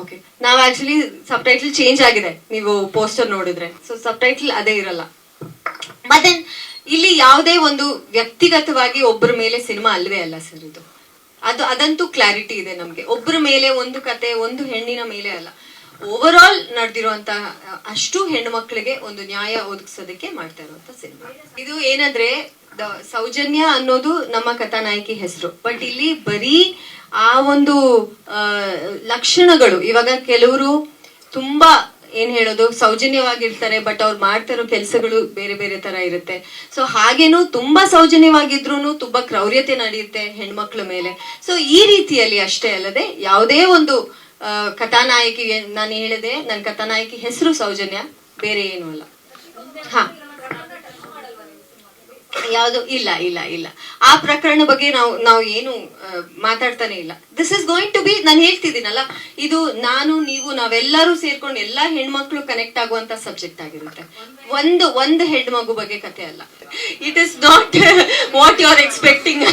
ಓಕೆ ನಾವು ಆಕ್ಚುಲಿ ಸಬ್ ಟೈಟಲ್ ಚೇಂಜ್ ಆಗಿದೆ ನೀವು ಪೋಸ್ಟರ್ ನೋಡಿದ್ರೆ. ಸೊ ಸಬ್ ಟೈಟಲ್ ಅದೇ ಇರಲ್ಲ. ಮತ್ತೆ ಇಲ್ಲಿ ಯಾವುದೇ ಒಂದು ವ್ಯಕ್ತಿಗತವಾಗಿ ಒಬ್ಬರ ಮೇಲೆ ಸಿನಿಮಾ ಅಲ್ವೇ ಅಲ್ಲ ಸರ್ ಇದು. ಅದು, ಅದಂತೂ ಕ್ಲಾರಿಟಿ ಇದೆ ನಮ್ಗೆ. ಒಬ್ಬರ ಮೇಲೆ ಒಂದು ಕತೆ, ಒಂದು ಹೆಣ್ಣಿನ ಮೇಲೆ ಅಲ್ಲ. ಓವರ್ ಆಲ್ ನಡೆದಿರುವಂತ, ಅಷ್ಟು ಹೆಣ್ಣು ಮಕ್ಕಳಿಗೆ ಒಂದು ನ್ಯಾಯ ಒದಗಿಸೋದಕ್ಕೆ ಮಾಡ್ತಾ ಇರುವಂತ ಸಿನಿಮಾ. ಇದು ಏನಂದ್ರೆ ಸೌಜನ್ಯ ಅನ್ನೋದು ನಮ್ಮ ಕಥಾನಾಯಕಿ ಹೆಸರು. ಬಟ್ ಇಲ್ಲಿ ಬರೀ ಆ ಒಂದು ಲಕ್ಷಣಗಳು, ಇವಾಗ ಕೆಲವರು ತುಂಬಾ ಏನ್ ಹೇಳೋದು, ಸೌಜನ್ಯವಾಗಿರ್ತಾರೆ ಬಟ್ ಅವ್ರು ಮಾಡ್ತಿರೋ ಕೆಲಸಗಳು ಬೇರೆ ಬೇರೆ ತರ ಇರುತ್ತೆ. ಸೊ ಹಾಗೇನು ತುಂಬಾ ಸೌಜನ್ಯವಾಗಿದ್ರು ತುಂಬಾ ಕ್ರೌರ್ಯತೆ ನಡೆಯುತ್ತೆ ಹೆಣ್ಮಕ್ಳ ಮೇಲೆ. ಸೊ ಈ ರೀತಿಯಲ್ಲಿ ಅಷ್ಟೇ ಅಲ್ಲದೆ, ಯಾವುದೇ ಒಂದು ಕಥಾನಾಯಕಿ ನಾನು ಹೇಳಿದೆ ನನ್ನ ಕಥಾನಾಯಕಿ ಹೆಸರು ಸೌಜನ್ಯ ಬೇರೆ ಏನು ಅಲ್ಲ. ಹಾ. ಯಾವುದು ಇಲ್ಲ ಇಲ್ಲ ಇಲ್ಲ. ಆ ಪ್ರಕರಣ ಬಗ್ಗೆ ನಾವು ನಾವು ಏನು ಮಾತಾಡ್ತಾನೆ ಇಲ್ಲ. This is going to be ನಾನು ಹೇಳ್ತಿದ್ದೀನಲ್ಲ, ಇದು ನಾನು, ನೀವು, ನಾವೆಲ್ಲರೂ ಸೇರ್ಕೊಂಡು ಎಲ್ಲಾ ಹೆಣ್ಮಕ್ಳು ಕನೆಕ್ಟ್ ಆಗುವಂತ ಸಬ್ಜೆಕ್ಟ್ ಆಗಿರುತ್ತೆ. ಒಂದು ಒಂದು ಹೆಣ್ಮಗು ಬಗ್ಗೆ ಕತೆ ಅಲ್ಲ. It is not what you are expecting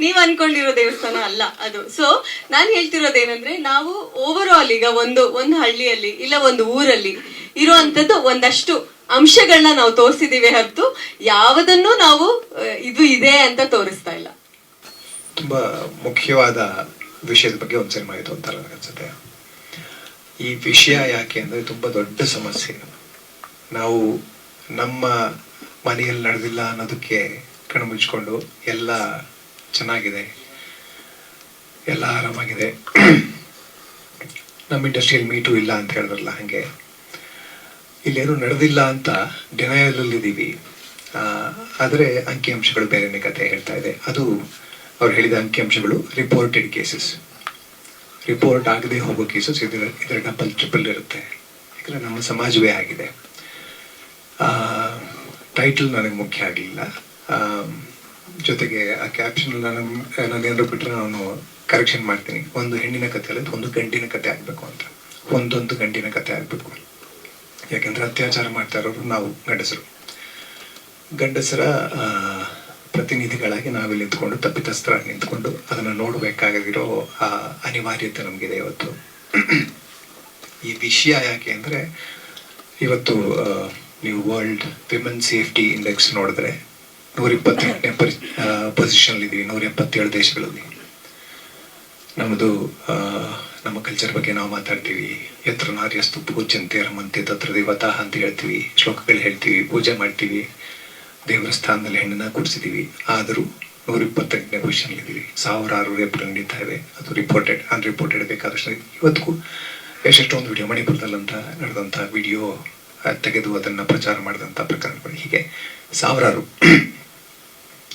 ನೀವ್ ಅನ್ಕೊಂಡಿರೋ ದೇವಸ್ಥಾನ ಅಲ್ಲ ಅದು. ಸೊ ನಾನು ಹೇಳ್ತಿರೋದೇನಂದ್ರೆ, ನಾವು ಓವರ್ ಆಲ್ ಈಗ ಒಂದು ಒಂದು ಹಳ್ಳಿಯಲ್ಲಿ, ಇಲ್ಲ ಒಂದು ಊರಲ್ಲಿ ಇರುವಂತದ್ದು ಒಂದಷ್ಟು ಅಂಶಗಳನ್ನ ನಾವು ತೋರಿಸಿದೀವಿ ಹೊರತು ಯಾವುದನ್ನು ನಾವು ಇದು ಇದೆ ಅಂತ ತೋರಿಸ್ತಾ ಇಲ್ಲ. ತುಂಬಾ ಮುಖ್ಯವಾದ ವಿಷಯದ ಬಗ್ಗೆ ಒಂದು ಮಾಹಿತಿ ಅಂತ ನನಗನ್ಸುತ್ತೆ ಈ ವಿಷಯ ಯಾಕೆ ಅಂದ್ರೆ ತುಂಬಾ ದೊಡ್ಡ ಸಮಸ್ಯೆ. ನಾವು ನಮ್ಮ ಮನೆಯಲ್ಲಿ ನಡೆದಿಲ್ಲ ಅನ್ನೋದಕ್ಕೆ ಕಣ್ಣು ಮುಚ್ಕೊಂಡು ಎಲ್ಲ ಚೆನ್ನಾಗಿದೆ. ಎಲ್ಲ ಆರಾಮಾಗಿದೆ. ನಮ್ಮ ಇಂಡಸ್ಟ್ರಿಯಲ್ಲಿ ಮೀಟು ಇಲ್ಲ ಅಂತ ಹೇಳಿದ್ರಲ್ಲ ಹಂಗೆ. ಇಲ್ಲೇನು ನಡೆದಿಲ್ಲ ಅಂತ ಡಿನಯಲಲ್ಲಿದ್ದೀವಿ. ಆದರೆ ಅಂಕಿಅಂಶಗಳು ಬೇರೆನೇ ಕತೆ ಹೇಳ್ತಾ ಇದೆ. ಅದು ಅವ್ರು ಹೇಳಿದ ಅಂಕಿಅಂಶಗಳು ರಿಪೋರ್ಟೆಡ್ ಕೇಸಸ್ ರಿಪೋರ್ಟ್ ಆಗದೆ ಹೋಗೋ ಕೇಸಸ್ ಇದರ ಇದರ ಡಬಲ್ ಟ್ರಿಪಲ್ ಇರುತ್ತೆ. ಯಾಕಂದರೆ ನಮ್ಮ ಸಮಾಜವೇ ಆಗಿದೆ. ಟೈಟಲ್ ನನಗೆ ಮುಖ್ಯ ಆಗಲಿಲ್ಲ. ಜೊತೆಗೆ ಆ ಕ್ಯಾಪ್ಷನ್ ನಾನು ನಾನು ಏನಾದ್ರು ಬಿಟ್ಟರೆ ನಾನು ಕರೆಕ್ಷನ್ ಮಾಡ್ತೀನಿ. ಒಂದು ಹೆಣ್ಣಿನ ಕತೆ ಅಲ್ಲದೆ ಒಂದು ಗಂಡಿನ ಕತೆ ಆಗಬೇಕು ಅಂತ. ಒಂದೊಂದು ಗಂಡಿನ ಕತೆ ಆಗಬೇಕು. ಯಾಕೆಂದ್ರೆ ಅತ್ಯಾಚಾರ ಮಾಡ್ತಾ ಇರೋರು ನಾವು, ಗಂಡಸರು. ಗಂಡಸರ ಪ್ರತಿನಿಧಿಗಳಾಗಿ ನಾವಿಲ್ಲಿ ನಿಂತ್ಕೊಂಡು ತಪ್ಪಿತಸ್ಥರಾಗಿ ನಿಂತ್ಕೊಂಡು ಅದನ್ನು ನೋಡಬೇಕಾಗಿರೋ, ಆ, ಅನಿವಾರ್ಯತೆ ನಮಗಿದೆ ಇವತ್ತು. ಈ ವಿಷಯ ಯಾಕೆ ಅಂದರೆ, ಇವತ್ತು ನೀವು ವರ್ಲ್ಡ್ ವಿಮೆನ್ ಸೇಫ್ಟಿ ಇಂಡೆಕ್ಸ್ ನೋಡಿದ್ರೆ ನೂರ ಇಪ್ಪತ್ತೆಂಟನೇ ಪರಿ ಪೊಸಿಷನ್ ಇದ್ದೀವಿ ನೂರ ಎಪ್ಪತ್ತೇಳು ದೇಶಗಳಲ್ಲಿ. ನಮ್ಮದು ನಮ್ಮ ಕಲ್ಚರ್ ಬಗ್ಗೆ ನಾವು ಮಾತಾಡ್ತೀವಿ. ಎತ್ರ ನಾರ್ಯಸ್ತು ಪೂಜಂತೆ ರಮಂತೆ ತತ್ರ ದೇವತಾ ಅಂತ ಹೇಳ್ತೀವಿ. ಶ್ಲೋಕಗಳು ಹೇಳ್ತೀವಿ. ಪೂಜೆ ಮಾಡ್ತೀವಿ. ದೇವರ ಸ್ಥಾನದಲ್ಲಿ ಹೆಣ್ಣನ್ನ ಕೂಡಿಸಿದೀವಿ ಆದರೂ ನೂರ ಇಪ್ಪತ್ತೆಂಟನೇ ಪೊಸಿಷನ್ ಇದ್ದೀವಿ. ಸಾವಿರಾರು ರೇಪ್ ನಡೀತಾ ಇವೆ. ಅದು ರಿಪೋರ್ಟೆಡ್ ಅನ್ರಿಪೋರ್ಟೆಡ್ ಬೇಕಾದಷ್ಟು. ಇವತ್ತಿಗೂ ಎಷ್ಟೆಷ್ಟೊಂದು ವಿಡಿಯೋ ಮಣಿಪುರದಲ್ಲಂತ ನಡೆದಂಥ ವಿಡಿಯೋ ತೆಗೆದು ಅದನ್ನು ಪ್ರಚಾರ ಮಾಡಿದಂಥ ಪ್ರಕರಣಗಳು ಹೀಗೆ. ಸಾವಿರಾರು.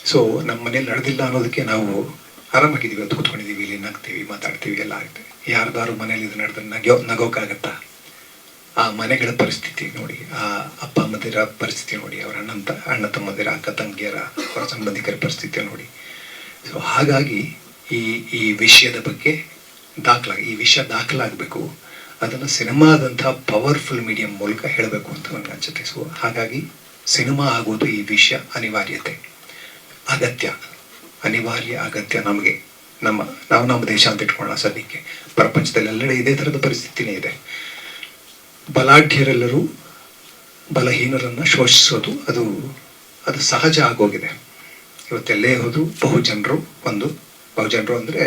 ಸೊ ನಮ್ಮ ಮನೇಲಿ ನಡೆದಿಲ್ಲ ಅನ್ನೋದಕ್ಕೆ ನಾವು ಆರಾಮಾಗಿದ್ದೀವಿ. ಅದು ಕೂತ್ಕೊಂಡಿದ್ದೀವಿ. ಇಲ್ಲಿ ನಗ್ತೀವಿ ಮಾತಾಡ್ತೀವಿ. ಎಲ್ಲ ಆಗುತ್ತೆ. ಯಾರ್ದಾರು ಮನೇಲಿ ಇದು ನಡೆದ್ರೆ ನಗೋ ನಗೋಕ್ಕಾಗತ್ತಾ ಆ ಮನೆಗಳ ಪರಿಸ್ಥಿತಿ ನೋಡಿ, ಆ ಅಪ್ಪ ಅಮ್ಮದಿರ ಪರಿಸ್ಥಿತಿ ನೋಡಿ, ಅವರ ಅಣ್ಣ ಅಣ್ಣ ತಮ್ಮದಿರ, ಅಕ್ಕ ತಂಗಿಯರ, ಅವರ ಸಂಬಂಧಿಕರ ಪರಿಸ್ಥಿತಿ ನೋಡಿ. ಸೊ ಹಾಗಾಗಿ ಈ ಈ ವಿಷಯದ ಬಗ್ಗೆ ದಾಖಲಾಗಿ ಈ ವಿಷಯ ದಾಖಲಾಗಬೇಕು. ಅದನ್ನು ಸಿನಿಮಾದಂಥ ಪವರ್ಫುಲ್ ಮೀಡಿಯಂ ಮೂಲಕ ಹೇಳಬೇಕು ಅಂತ ನನಗೆ ಅನ್ಸುತ್ತೆ. ಸೊ ಹಾಗಾಗಿ ಸಿನಿಮಾ ಆಗೋದು ಈ ವಿಷಯ ಅನಿವಾರ್ಯತೆ. ಅಗತ್ಯ. ಅನಿವಾರ್ಯ ಅಗತ್ಯ ನಮಗೆ. ನಮ್ಮ, ನಾವು ನಮ್ಮ ದೇಶ ಅಂತ ಇಟ್ಕೊಳ್ಳೋಣ ಸದ್ಯಕ್ಕೆ. ಪ್ರಪಂಚದಲ್ಲಿ ಎಲ್ಲೆಡೆ ಇದೇ ಥರದ ಪರಿಸ್ಥಿತಿನೇ ಇದೆ. ಬಲಾಢ್ಯರೆಲ್ಲರೂ ಬಲಹೀನರನ್ನು ಶೋಷಿಸೋದು, ಅದು ಅದು ಸಹಜ ಆಗೋಗಿದೆ. ಇವತ್ತೆಲ್ಲೇ ಹೋದ್ರು ಬಹುಜನರು ಒಂದು, ಬಹುಜನರು ಅಂದರೆ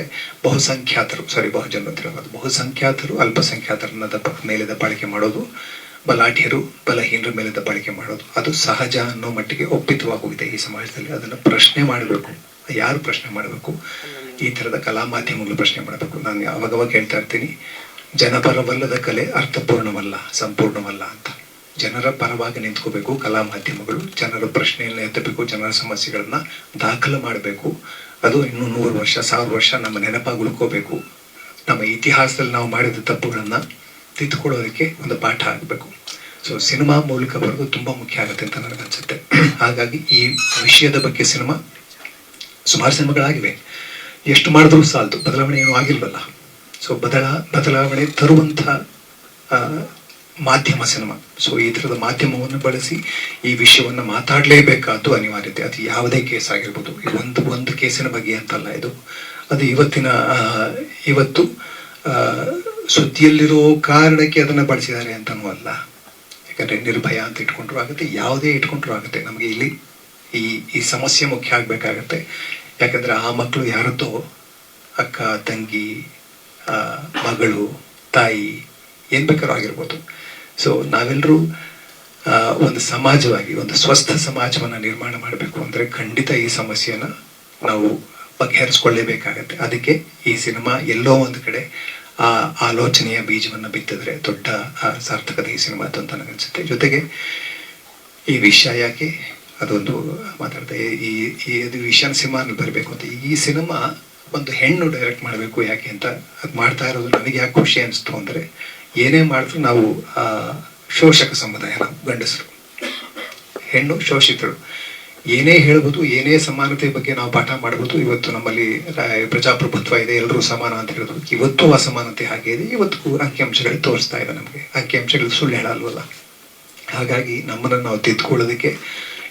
ಬಹುಸಂಖ್ಯಾತರು ಸಾರಿ ಬಹುಜನರು ಅಂತ ಹೇಳೋದು ಬಹುಸಂಖ್ಯಾತರು ಅಲ್ಪಸಂಖ್ಯಾತರನ್ನ ದಬ್ಬ ಮೇಲೆ ದಬ್ಬಾಳಿಕೆ ಮಾಡೋದು, ಬಲಾಢ್ಯರು ಬಲಹೀನರ ಮೇಲೆ ದಬ್ಬಾಳಿಕೆ ಮಾಡೋದು, ಅದು ಸಹಜ ಅನ್ನೋ ಮಟ್ಟಿಗೆ ಒಪ್ಪಿತವಾಗೋಗಿದೆ ಈ ಸಮಾಜದಲ್ಲಿ. ಅದನ್ನು ಪ್ರಶ್ನೆ ಮಾಡಬೇಕು. ಯಾರು ಪ್ರಶ್ನೆ ಮಾಡಬೇಕು? ಈ ಥರದ ಕಲಾ ಮಾಧ್ಯಮಗಳು ಪ್ರಶ್ನೆ ಮಾಡಬೇಕು. ನಾನು ಅವಾಗವಾಗ ಹೇಳ್ತಾ ಇರ್ತೀನಿ, ಜನಪರವಲ್ಲದ ಕಲೆ ಅರ್ಥಪೂರ್ಣವಲ್ಲ, ಸಂಪೂರ್ಣವಲ್ಲ ಅಂತ. ಜನರ ಪರವಾಗಿ ನಿಂತ್ಕೋಬೇಕು ಕಲಾ ಮಾಧ್ಯಮಗಳು, ಜನರ ಪ್ರಶ್ನೆಯನ್ನು ಎತ್ತಬೇಕು, ಜನರ ಸಮಸ್ಯೆಗಳನ್ನ ದಾಖಲು ಮಾಡಬೇಕು. ಅದು ಇನ್ನೂ ನೂರು ವರ್ಷ, ಸಾವಿರ ವರ್ಷ ನಮ್ಮ ನೆನಪಾಗಿ ಉಳ್ಕೋಬೇಕು. ನಮ್ಮ ಇತಿಹಾಸದಲ್ಲಿ ನಾವು ಮಾಡಿದ ತಪ್ಪುಗಳನ್ನು ತಿದ್ದುಕೊಳ್ಳೋದಕ್ಕೆ ಒಂದು ಪಾಠ ಆಗಬೇಕು. ಸೊ ಸಿನಿಮಾ ಮೂಲಕ ಬರೋದು ತುಂಬಾ ಮುಖ್ಯ ಆಗುತ್ತೆ ಅಂತ ನನಗನ್ಸುತ್ತೆ. ಹಾಗಾಗಿ ಈ ವಿಷಯದ ಬಗ್ಗೆ ಸಿನಿಮಾ ಸುಮಾರು ಸಿನಿಮಾಗಳಾಗಿವೆ. ಎಷ್ಟು ಮಾಡಿದ್ರೂ ಸಾಲದು ಬದಲಾವಣೆ ಏನೂ ಆಗಿಲ್ವಲ್ಲ. ಸೊ ಬದಲ, ಬದಲಾವಣೆ ತರುವಂಥ ಮಾಧ್ಯಮ ಸಿನಿಮಾ. ಸೊ ಈ ಥರದ ಮಾಧ್ಯಮವನ್ನು ಬಳಸಿ ಈ ವಿಷಯವನ್ನು ಮಾತಾಡಲೇಬೇಕಾದ್ದು ಅನಿವಾರ್ಯತೆ. ಅದು ಯಾವುದೇ ಕೇಸ್ ಆಗಿರ್ಬೋದು. ಒಂದು ಒಂದು ಕೇಸಿನ ಬಗ್ಗೆ ಅಂತಲ್ಲ ಇದು. ಅದು ಇವತ್ತಿನ ಇವತ್ತು ಸುದ್ದಿಯಲ್ಲಿರೋ ಕಾರಣಕ್ಕೆ ಅದನ್ನು ಬಳಸಿದ್ದಾರೆ ಅಂತನೂ ಅಲ್ಲ. ಯಾಕಂದರೆ ನಿರ್ಭಯ ಅಂತ ಇಟ್ಕೊಂಡ್ರೂ ಆಗುತ್ತೆ, ಯಾವುದೇ ಇಟ್ಕೊಂಡ್ರೂ ಆಗುತ್ತೆ. ನಮಗೆ ಇಲ್ಲಿ ಈ ಈ ಸಮಸ್ಯೆ ಮುಖ್ಯ ಆಗ್ಬೇಕಾಗತ್ತೆ. ಯಾಕಂದ್ರೆ ಆ ಮಕ್ಕಳು ಯಾರದ್ದೋ ಅಕ್ಕ, ತಂಗಿ ಮಗಳು, ತಾಯಿ, ಏನ್ ಬೇಕಾದ್ರೂ ಆಗಿರ್ಬೋದು. ಸೊ ನಾವೆಲ್ಲರೂ ಒಂದು ಸಮಾಜವಾಗಿ, ಒಂದು ಸ್ವಸ್ಥ ಸಮಾಜವನ್ನ ನಿರ್ಮಾಣ ಮಾಡಬೇಕು ಅಂದ್ರೆ ಖಂಡಿತ ಈ ಸಮಸ್ಯೆನ ನಾವು ಬಗೆಹರಿಸ್ಕೊಳ್ಳೇಬೇಕಾಗತ್ತೆ. ಅದಕ್ಕೆ ಈ ಸಿನಿಮಾ ಎಲ್ಲೋ ಒಂದು ಕಡೆ ಆ ಆಲೋಚನೆಯ ಬೀಜವನ್ನು ಬಿತ್ತಿದ್ರೆ ದೊಡ್ಡ ಸಾರ್ಥಕತೆ ಈ ಸಿನಿಮಾ ಅಂತ ನನಗನ್ಸುತ್ತೆ. ಜೊತೆಗೆ ಈ ವಿಷಯ ಯಾಕೆ ಅದೊಂದು ಮಾತಾಡ್ತಾ ಈ ಈ, ಅದು ವಿಷಯನ ಸಿನಿಮಾ ಬರಬೇಕು ಅಂತ. ಈ ಸಿನಿಮಾ ಒಂದು ಹೆಣ್ಣು ಡೈರೆಕ್ಟ್ ಮಾಡಬೇಕು ಯಾಕೆ ಅಂತ ಅದು ಮಾಡ್ತಾ ಇರೋದು ನನಗೆ ಯಾಕೆ ಖುಷಿ ಅನಿಸ್ತು ಅಂದರೆ ಏನೇ ಮಾಡಿದ್ರು ನಾವು ಶೋಷಕ ಸಮುದಾಯ, ನಾವು ಗಂಡಸರು. ಹೆಣ್ಣು ಶೋಷಿತರು. ಏನೇ ಹೇಳ್ಬೋದು, ಏನೇ ಸಮಾನತೆ ಬಗ್ಗೆ ನಾವು ಪಾಠ ಮಾಡ್ಬೋದು, ಇವತ್ತು ನಮ್ಮಲ್ಲಿ ಪ್ರಜಾಪ್ರಭುತ್ವ ಇದೆ ಎಲ್ಲರೂ ಸಮಾನ ಅಂತ ಹೇಳೋದು ಇವತ್ತು ಅಸಮಾನತೆ ಹಾಗೆ ಇದೆ ಇವತ್ತು ಅಂಕಿಅಂಶಗಳು ತೋರಿಸ್ತಾ ಇದೆ ನಮಗೆ. ಅಂಕಿಅಂಶಗಳು ಸುಳ್ಳು ಹೇಳಲ್ವಲ್ಲ? ಹಾಗಾಗಿ ನಮ್ಮನ್ನು ನಾವು ತಿದ್ದುಕೊಳ್ಳೋದಕ್ಕೆ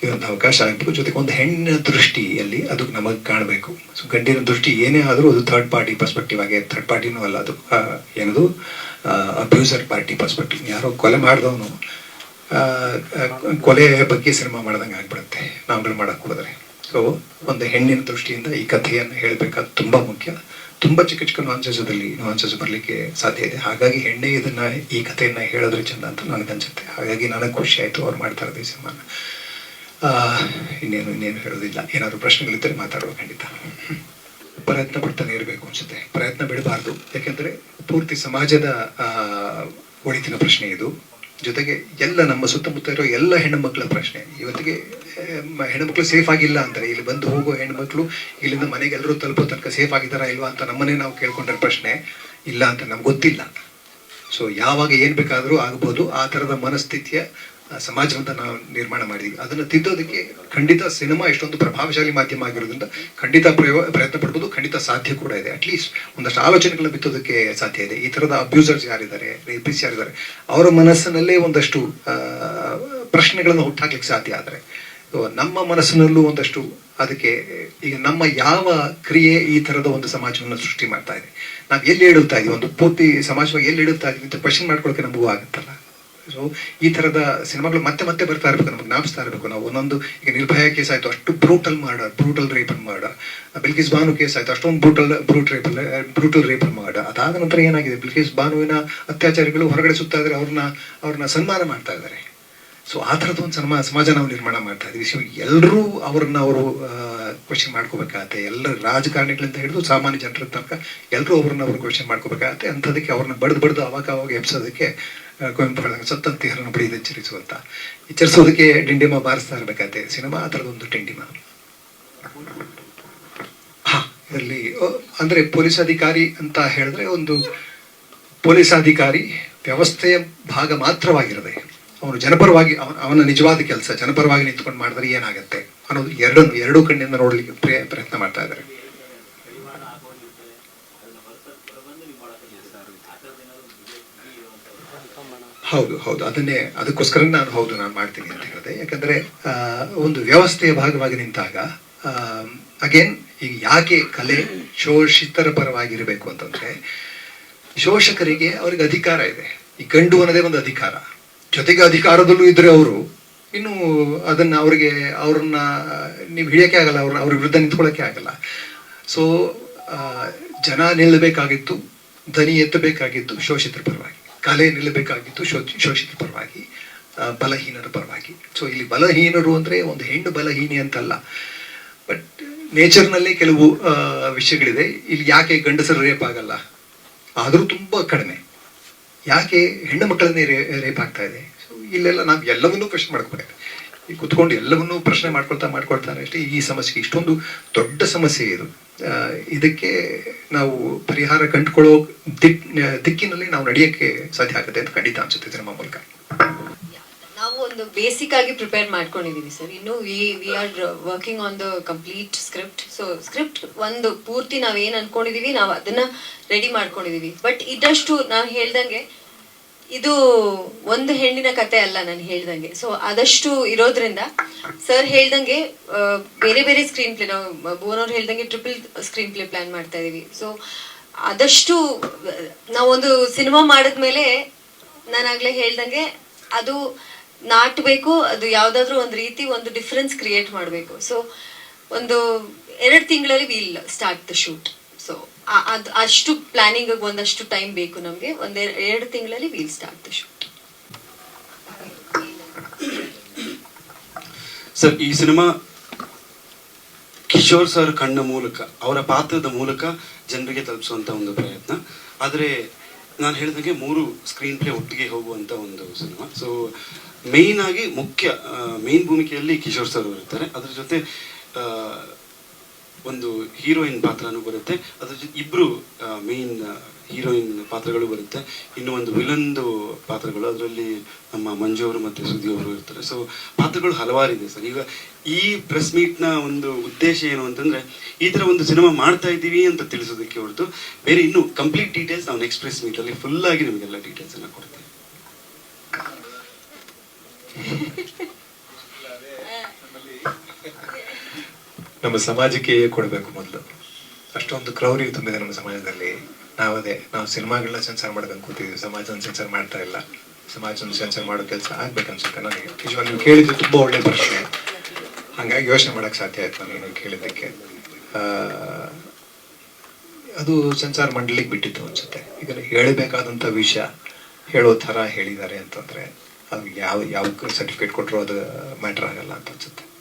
ಇದೊಂದು ಅವಕಾಶ ಆಗಬೇಕು. ಜೊತೆಗೆ ಒಂದು ಹೆಣ್ಣಿನ ದೃಷ್ಟಿಯಲ್ಲಿ ಅದು ನಮಗೆ ಕಾಣಬೇಕು. ಸೊ ಗಂಡಿನ ದೃಷ್ಟಿ ಏನೇ ಆದರೂ ಅದು ಥರ್ಡ್ ಪಾರ್ಟಿ ಪರ್ಸ್ಪೆಕ್ಟಿವ್ ಆಗಿ ಥರ್ಡ್ ಪಾರ್ಟಿನೂ ಅಲ್ಲ ಅದು. ಏನದು? ಅಬ್ಯೂಸರ್ ಪಾರ್ಟಿ ಪರ್ಸ್ಪೆಕ್ಟಿವ್ ಯಾರೋ ಕೊಲೆ ಮಾಡಿದವನು ಕೊಲೆ ಬಗ್ಗೆ ಸಿನಿಮಾ ಮಾಡ್ದಂಗೆ ಆಗ್ಬಿಡುತ್ತೆ. ನಾವುಗಳು ಮಾಡೋಕ್ಕೆ ಹೋದ್ರೆ. ಸೊ ಒಂದು ಹೆಣ್ಣಿನ ದೃಷ್ಟಿಯಿಂದ ಈ ಕಥೆಯನ್ನು ಹೇಳಬೇಕಾದ ತುಂಬ ಮುಖ್ಯ. ತುಂಬ ಚಿಕ್ಕ ಚಿಕ್ಕ ನಾನ್ಸೆಸದಲ್ಲಿ ನಾನ್ಸಸ್ ಬರಲಿಕ್ಕೆ ಸಾಧ್ಯ ಇದೆ. ಹಾಗಾಗಿ ಹೆಣ್ಣೆ ಇದನ್ನು ಈ ಕಥೆಯನ್ನು ಹೇಳಿದ್ರೆ ಚಂದ ಅಂತ ನನಗೆ ಅನಿಸುತ್ತೆ ಹಾಗಾಗಿ ನನಗೆ ಖುಷಿ ಆಯಿತು ಅವ್ರು ಮಾಡ್ತಾ ಇರೋದು ಈ ಸಿನಿಮಾನ. ಇನ್ನೇನು ಇನ್ನೇನು ಹೇಳೋದಿಲ್ಲ. ಏನಾದರೂ ಪ್ರಶ್ನೆಗಳಿದ್ದರೆ ಮಾತಾಡುವ ಖಂಡಿತ. ಪ್ರಯತ್ನ ಪಡ್ತಾನೆ ಇರಬೇಕು ಅನ್ಸುತ್ತೆ. ಪ್ರಯತ್ನ ಬಿಡಬಾರ್ದು. ಯಾಕೆಂದ್ರೆ ಪೂರ್ತಿ ಸಮಾಜದ ಒಳಿತಿನ ಪ್ರಶ್ನೆ ಇದು. ಜೊತೆಗೆ ಎಲ್ಲ ನಮ್ಮ ಸುತ್ತಮುತ್ತ ಇರೋ ಎಲ್ಲ ಹೆಣ್ಣುಮಕ್ಕಳ ಪ್ರಶ್ನೆ. ಇವತ್ತಿಗೆ ಹೆಣ್ಣುಮಕ್ಳು ಸೇಫ್ ಆಗಿಲ್ಲ ಅಂತಾರೆ. ಇಲ್ಲಿ ಬಂದು ಹೋಗೋ ಹೆಣ್ಮಕ್ಳು ಇಲ್ಲಿಂದ ಮನೆಗೆ ಎಲ್ಲರೂ ತಲುಪೋ ತನಕ ಸೇಫ್ ಆಗಿದ್ದಾರಾ ಇಲ್ವಾ ಅಂತ ನಮ್ಮನ್ನೇ ನಾವು ಕೇಳ್ಕೊಂಡ್ರೆ ಪ್ರಶ್ನೆ. ಇಲ್ಲ ಅಂತ ನಮ್ಗೆ ಗೊತ್ತಿಲ್ಲ. ಸೊ ಯಾವಾಗ ಏನು ಬೇಕಾದರೂ ಆಗ್ಬೋದು. ಆ ಥರದ ಮನಸ್ಥಿತಿಯ ಸಮಾಜವನ್ನ ನಾವು ನಿರ್ಮಾಣ ಮಾಡಿದೀವಿ. ಅದನ್ನು ತಿದ್ದೋದಕ್ಕೆ ಖಂಡಿತ ಸಿನಿಮಾ ಇಷ್ಟೊಂದು ಪ್ರಭಾವಶಾಲಿ ಮಾಧ್ಯಮ ಆಗಿರೋದ್ರಿಂದ ಖಂಡಿತ ಪ್ರಯೋ- ಪ್ರಯತ್ನ ಪಡ್ಬೋದು, ಖಂಡಿತ ಸಾಧ್ಯ ಕೂಡ ಇದೆ. ಅಟ್ಲೀಸ್ಟ್ ಒಂದಷ್ಟು ಆಲೋಚನೆಗಳನ್ನ ಬಿತ್ತೋದಕ್ಕೆ ಸಾಧ್ಯ ಇದೆ. ಈ ಥರದ ಅಬ್ಯೂಸರ್ಸ್ ಯಾರಿದ್ದಾರೆ ರೇಪಿಸ್ ಯಾರಿದ್ದಾರೆ, ಅವರ ಮನಸ್ಸಿನಲ್ಲೇ ಒಂದಷ್ಟು ಪ್ರಶ್ನೆಗಳನ್ನು ಹುಟ್ಟಾಕ್ಲಿಕ್ಕೆ ಸಾಧ್ಯ ಆದರೆ. ನಮ್ಮ ಮನಸ್ಸಿನಲ್ಲೂ ಒಂದಷ್ಟು ಅದಕ್ಕೆ, ಈಗ ನಮ್ಮ ಯಾವ ಕ್ರಿಯೆ ಈ ತರದ ಒಂದು ಸಮಾಜವನ್ನು ಸೃಷ್ಟಿ ಮಾಡ್ತಾ ಇದೆ. ನಾವು ಎಲ್ಲಿ ಇಡುತ್ತಾ ಇದೀವಿ? ಒಂದು ಪೂರ್ತಿ ಸಮಾಜವಾಗಿ ಎಲ್ಲಿ ಇಡುತ್ತಾ ಇದೀವಿ ಅಂತ ಕ್ವಶನ್ ಮಾಡ್ಕೊಳ್ಳೋಕೆ ನಮಗೂ ಆಗುತ್ತಲ್ಲ. ಸೊ ಈ ಥರದ ಸಿನಿಮಾಗಳು ಮತ್ತೆ ಮತ್ತೆ ಬರ್ತಾ ಇರಬೇಕು, ನಮಗೆ ಜ್ಞಾಪಿಸ್ತಾ ಇರಬೇಕು. ನಾವು ಒಂದೊಂದು, ಈಗ ನಿರ್ಭಯ ಕೇಸ್ ಆಯಿತು, ಅಷ್ಟು ಬ್ರೂಟಲ್ ಮಾಡ ಬ್ರೂಟಲ್ ರೇಪ್ ಮಾಡ. ಬಿಲ್ಕಿಸ್ ಬಾನು ಕೇಸ್ ಆಯಿತು, ಅಷ್ಟೊಂದು brutal brute rape brutal rape ಮಾಡ. ಅದಾದ ನಂತರ ಏನಾಗಿದೆ? ಬಿಲ್ಕಿಸ್ ಬಾನುವಿನ ಅತ್ಯಾಚಾರಿಗಳು ಹೊರಗಡೆ ಸುತ್ತಾ ಇದ್ರೆ ಅವ್ರನ್ನ ಅವ್ರನ್ನ ಸನ್ಮಾನ ಮಾಡ್ತಾ ಇದ್ದಾರೆ. ಸೊ ಆ ಥರದ ಒಂದು ಸನ್ಮಾ, ಸಮಾಜ ನಾವು ನಿರ್ಮಾಣ ಮಾಡ್ತಾ ಇದ್ದೀವಿ. ಸೊ ಎಲ್ಲರೂ ಅವ್ರನ್ನ ಅವರು ಕ್ವಶನ್ ಮಾಡ್ಕೋಬೇಕಾಗತ್ತೆ. ಎಲ್ಲ ರಾಜಕಾರಣಿಗಳಿಂದ ಹಿಡಿದು ಸಾಮಾನ್ಯ ಜನರ ತನಕ ಎಲ್ಲರೂ ಅವ್ರನ್ನ ಅವರು ಕ್ವಶನ್ ಮಾಡ್ಕೋಬೇಕಾಗತ್ತೆ. ಅಂಥದಕ್ಕೆ ಅವ್ರನ್ನ ಬಡ್ದು ಬಡ್ದು ಅವಾಗ ಅವಾಗ ಎಬ್ಸೋದಕ್ಕೆ ಆ, ಕುವೆಂಪು ಹೇಳಿದಂಗೆ ಸತ್ತಂತೆ ಹರನ್ನು ಬಡಿದು ಎಚ್ಚರಿಸುವಂತ. ಎಚ್ಚರಿಸೋದಕ್ಕೆ ಡಿಂಡಿಮ ಬಾರಿಸ್ತಾ ಇರಬೇಕಾಗುತ್ತೆ ಸಿನಿಮಾ ಆ ಥರದೊಂದು ಡಿಂಡಿಮ ಹಾ ಇದರಲ್ಲಿ ಅಂದರೆ ಪೊಲೀಸ್ ಅಧಿಕಾರಿ ಅಂತ ಹೇಳಿದ್ರೆ ಒಂದು ಪೊಲೀಸ್ ಅಧಿಕಾರಿ ವ್ಯವಸ್ಥೆಯ ಭಾಗ ಮಾತ್ರವಾಗಿರದೆ ಅವನು ಜನಪರವಾಗಿ ಅವನ ಅವನ ನಿಜವಾದ ಕೆಲಸ ಜನಪರವಾಗಿ ನಿಂತ್ಕೊಂಡು ಮಾಡಿದ್ರೆ ಏನಾಗುತ್ತೆ ಅನ್ನೋದು ಎರಡನ್ನು ಎರಡೂ ಕಣ್ಣಿಂದ ನೋಡಲಿಕ್ಕೆ ಪ್ರಯ- ಪ್ರಯತ್ನ ಮಾಡ್ತಾ ಇದ್ದಾರೆ. ಹೌದು ಹೌದು. ಅದನ್ನೇ, ಅದಕ್ಕೋಸ್ಕರ ನಾನು ಹೌದು, ನಾನು ಮಾಡ್ತೀನಿ ಅಂತ ಹೇಳಿದೆ. ಯಾಕಂದ್ರೆ ಒಂದು ವ್ಯವಸ್ಥೆಯ ಭಾಗವಾಗಿ ನಿಂತಾಗ ಅಗೇನ್ ಈಗ ಯಾಕೆ ಕಲೆ ಶೋಷಿತರ ಪರವಾಗಿರಬೇಕು ಅಂತಂದ್ರೆ, ಶೋಷಕರಿಗೆ ಅವ್ರಿಗೆ ಅಧಿಕಾರ ಇದೆ. ಈ ಗಂಡು ಅನ್ನೋದೇ ಒಂದು ಅಧಿಕಾರ. ಜೊತೆಗೆ ಅಧಿಕಾರದಲ್ಲೂ ಇದ್ರೆ ಅವರು, ಇನ್ನು ಅದನ್ನ ಅವ್ರಿಗೆ, ಅವ್ರನ್ನ, ನೀವು ಹಿಡಿಯಕ್ಕೆ ಆಗಲ್ಲ ಅವ್ರನ್ನ ಅವ್ರ ವಿರುದ್ಧ ನಿಂತ್ಕೊಳ್ಳೋಕೆ ಆಗಲ್ಲ. ಸೊ ಜನ ನಿಲ್ಲಬೇಕಾಗಿತ್ತು ದನಿ ಎತ್ತಬೇಕಾಗಿತ್ತು, ಶೋಷಿತರ ಪರವಾಗಿ. ಕಲೆ ನಿಲ್ಲಬೇಕಾಗಿತ್ತು ಶೋ ಶೋಷಿತರ ಪರವಾಗಿ ಬಲಹೀನರ ಪರವಾಗಿ. ಸೊ ಇಲ್ಲಿ ಬಲಹೀನರು ಅಂದ್ರೆ ಒಂದು ಹೆಣ್ಣು ಬಲಹೀನಿ ಅಂತಲ್ಲ. ಬಟ್ ನೇಚರ್ನಲ್ಲೇ ಕೆಲವು ವಿಷಯಗಳಿದೆ. ಇಲ್ಲಿ ಯಾಕೆ ಗಂಡಸರು ರೇಪ್ ಆಗಲ್ಲ? ಆದರೂ ತುಂಬ ಕಡಿಮೆ. ಯಾಕೆ ಹೆಣ್ಣು ಮಕ್ಕಳನ್ನೇ ರೇ, ರೇಪ್ ಆಗ್ತಾ ಇದೆ? ಸೊ ಇಲ್ಲೆಲ್ಲ ನಾವು ಎಲ್ಲವನ್ನೂ ಪ್ರಶ್ನೆ ಮಾಡ್ಕೋಬೇಕು ಈ ಕುತ್ಕೊಂಡು ಎಲ್ಲವನ್ನೂ ಪ್ರಶ್ನೆ ಮಾಡ್ಕೊಳ್ತಾ ಮಾಡ್ಕೊಳ್ತಾನೆ ಅಷ್ಟೇ ಈ ಸಮಸ್ಯೆ ಇಷ್ಟೊಂದು ದೊಡ್ಡ ಸಮಸ್ಯೆ ಇದು. ಇದಕ್ಕೆ ನಾವು ಪರಿಹಾರ ಕಂಡುಕೊಳ್ಳೋ ದಿಕ್, ದಿಕ್ಕಿನಲ್ಲಿ ನಾವು ನಡೆಯಕ್ಕೆ ಸಾಧ್ಯ ಆಗುತ್ತೆ ಅಂತ ಖಂಡಿತ ಅನ್ಸುತ್ತೆ ನಮ್ಮ ಮೂಲಕ. ನಾವು ಒಂದು ಬೇಸಿಕ್ ಆಗಿ ಪ್ರಿಪೇರ್ ಮಾಡ್ಕೊಂಡಿದೀವಿ ಸರ್. ಇನ್ನು we we are working on the complete script so script ಒಂದು ಪೂರ್ತಿ ನಾವು ಏನು ಅನ್ಕೊಂಡಿದೀವಿ, ನಾವು ಅದನ್ನ ರೆಡಿ ಮಾಡ್ಕೊಂಡಿದೀವಿ. ಬಟ್ ಇದಷ್ಟು ನಾವು ಹೇಳ್ದಂಗೆ ಇದು ಒಂದು ಹೆಣ್ಣಿನ ಕತೆ ಅಲ್ಲ ನಾನು ಹೇಳ್ದಂಗೆ. ಸೊ ಆದಷ್ಟು ಇರೋದ್ರಿಂದ ಸರ್ ಹೇಳ್ದಂಗೆ ಬೇರೆ ಬೇರೆ ಸ್ಕ್ರೀನ್ ಪ್ಲೇ ನಾವು ಭುವನ್ ಅವ್ರು ಹೇಳ್ದಂಗೆ ಟ್ರಿಪಲ್ ಸ್ಕ್ರೀನ್ ಪ್ಲೇ ಪ್ಲಾನ್ ಮಾಡ್ತಾ ಇದೀವಿ. ಸೊ ಆದಷ್ಟು, ನಾವೊಂದು ಸಿನಿಮಾ ಮಾಡಿದ್ಮೇಲೆ ನಾನಾಗ್ಲೇ ಹೇಳ್ದಂಗೆ ಅದು ನಾಟಬೇಕು, ಅದು ಯಾವ್ದಾದ್ರು ಒಂದು ರೀತಿ ಒಂದು ಡಿಫ್ರೆನ್ಸ್ ಕ್ರಿಯೇಟ್ ಮಾಡಬೇಕು. ಸೊ ಒಂದು ಎರಡು ತಿಂಗಳಲ್ಲಿ will start the shoot so ಅಷ್ಟು ಪ್ಲಾನಿಂಗ್ ಒಂದಷ್ಟು ಟೈಮ್ ಬೇಕು ನಮಗೆ. ಒಂದೆರಡು ಎರಡು ತಿಂಗಳಲ್ಲಿ will start the shoot sir ಈ ಸಿನಿಮಾ ಕಿಶೋರ್ ಸರ್ ಕಣ್ಣ ಮೂಲಕ, ಅವರ ಪಾತ್ರದ ಮೂಲಕ ಜನರಿಗೆ ತಲುಪಿಸುವಂತ ಒಂದು ಪ್ರಯತ್ನ. ಆದರೆ ನಾನು ಹೇಳಿದಂಗೆ ಮೂರು ಸ್ಕ್ರೀನ್ ಪ್ಲೇ ಒಟ್ಟಿಗೆ ಹೋಗುವಂತ ಒಂದು ಸಿನಿಮಾ ಸೊ ಮೇಯ್ನ್ ಆಗಿ ಮುಖ್ಯ ಮೇನ್ ಭೂಮಿಕೆಯಲ್ಲಿ ಕಿಶೋರ್ ಸರ್ ಇರ್ತಾರೆ. ಅದ್ರ ಜೊತೆ ಒಂದು ಹೀರೋಯಿನ್ ಪಾತ್ರನೂ ಬರುತ್ತೆ. ಅದ್ರ ಜೊತೆ ಇಬ್ರು ಮೇಯ್ನ್ ಹೀರೋಯಿನ್ ಪಾತ್ರಗಳು ಬರುತ್ತೆ. ಇನ್ನು ಒಂದು ವಿಲನ್ದು ಪಾತ್ರಗಳು, ಅದರಲ್ಲಿ ನಮ್ಮ ಮಂಜು ಅವರು ಮತ್ತು ಸುದ್ದಿ ಅವರು ಇರ್ತಾರೆ. ಸೊ ಪಾತ್ರಗಳು ಹಲವಾರಿದೆ ಸರ್. ಈಗ ಈ ಪ್ರೆಸ್ ಮೀಟ್ನ ಒಂದು ಉದ್ದೇಶ ಏನು ಅಂತಂದರೆ, ಈ ಥರ ಒಂದು ಸಿನಿಮಾ ಮಾಡ್ತಾ ಇದ್ದೀವಿ ಅಂತ ತಿಳಿಸೋದಕ್ಕೆ ಹೊರತು ಬೇರೆ ಇನ್ನೂ ಕಂಪ್ಲೀಟ್ ಡೀಟೇಲ್ಸ್ ನಾವು ನೆಕ್ಸ್ಟ್ ಪ್ರೆಸ್ ಮೀಟಲ್ಲಿ ಫುಲ್ಲಾಗಿ ನಿಮಗೆಲ್ಲ ಡೀಟೇಲ್ಸನ್ನು ಕೊಡ್ತೇವೆ. ನಮ್ಮ ಸಮಾಜಕ್ಕೆ ಕೊಡಬೇಕು ಮೊದಲು. ಅಷ್ಟೊಂದು ಕ್ರೌರಿ ತುಂಬಿದೆ ನಮ್ಮ ಸಮಾಜದಲ್ಲಿ. ನಾವದೇ ನಾವು ಸಿನಿಮಾಗಳನ್ನ ಸೆನ್ಸರ್ ಮಾಡ್ಕೊಂಡು ಕೂತಿದ್ವಿ. ಸಮಾಜನ ಸೆನ್ಸರ್ ಮಾಡ್ತಾ ಇಲ್ಲ. ಸಮಾಜನ ಸೆನ್ಸರ್ ಮಾಡೋ ಕೆಲಸ ಆಗ್ಬೇಕು ಅನ್ಸುತ್ತೆ ನನಗೆ. ನಿಜವಾಗ ನೀವು ಕೇಳಿದ್ದು ತುಂಬಾ ಒಳ್ಳೆ ಪ್ರಶ್ನೆ. ಹಂಗಾಗಿ ಯೋಚನೆ ಮಾಡೋಕೆ ಸಾಧ್ಯ ಆಯ್ತು ನನಗೆ ನೀವು ಕೇಳಿದ್ದಕ್ಕೆ. ಅದು ಸೆನ್ಸಾರ್ ಮಂಡಳಿಗೆ ಬಿಟ್ಟಿತ್ತು ಅನ್ಸುತ್ತೆ. ಈಗ ಹೇಳಬೇಕಾದಂಥ ವಿಷಯ, ಹೇಳೋ ಥರ ಹೇಳಿದ್ದಾರೆ ಅಂತಂದರೆ, ಅದು ಯಾವ ಯಾವ ಸರ್ಟಿಫಿಕೇಟ್ ಕೊಟ್ಟರು ಅದು ಮ್ಯಾಟರ್ ಆಗಲ್ಲ ಅಂತ ಅನ್ಸುತ್ತೆ.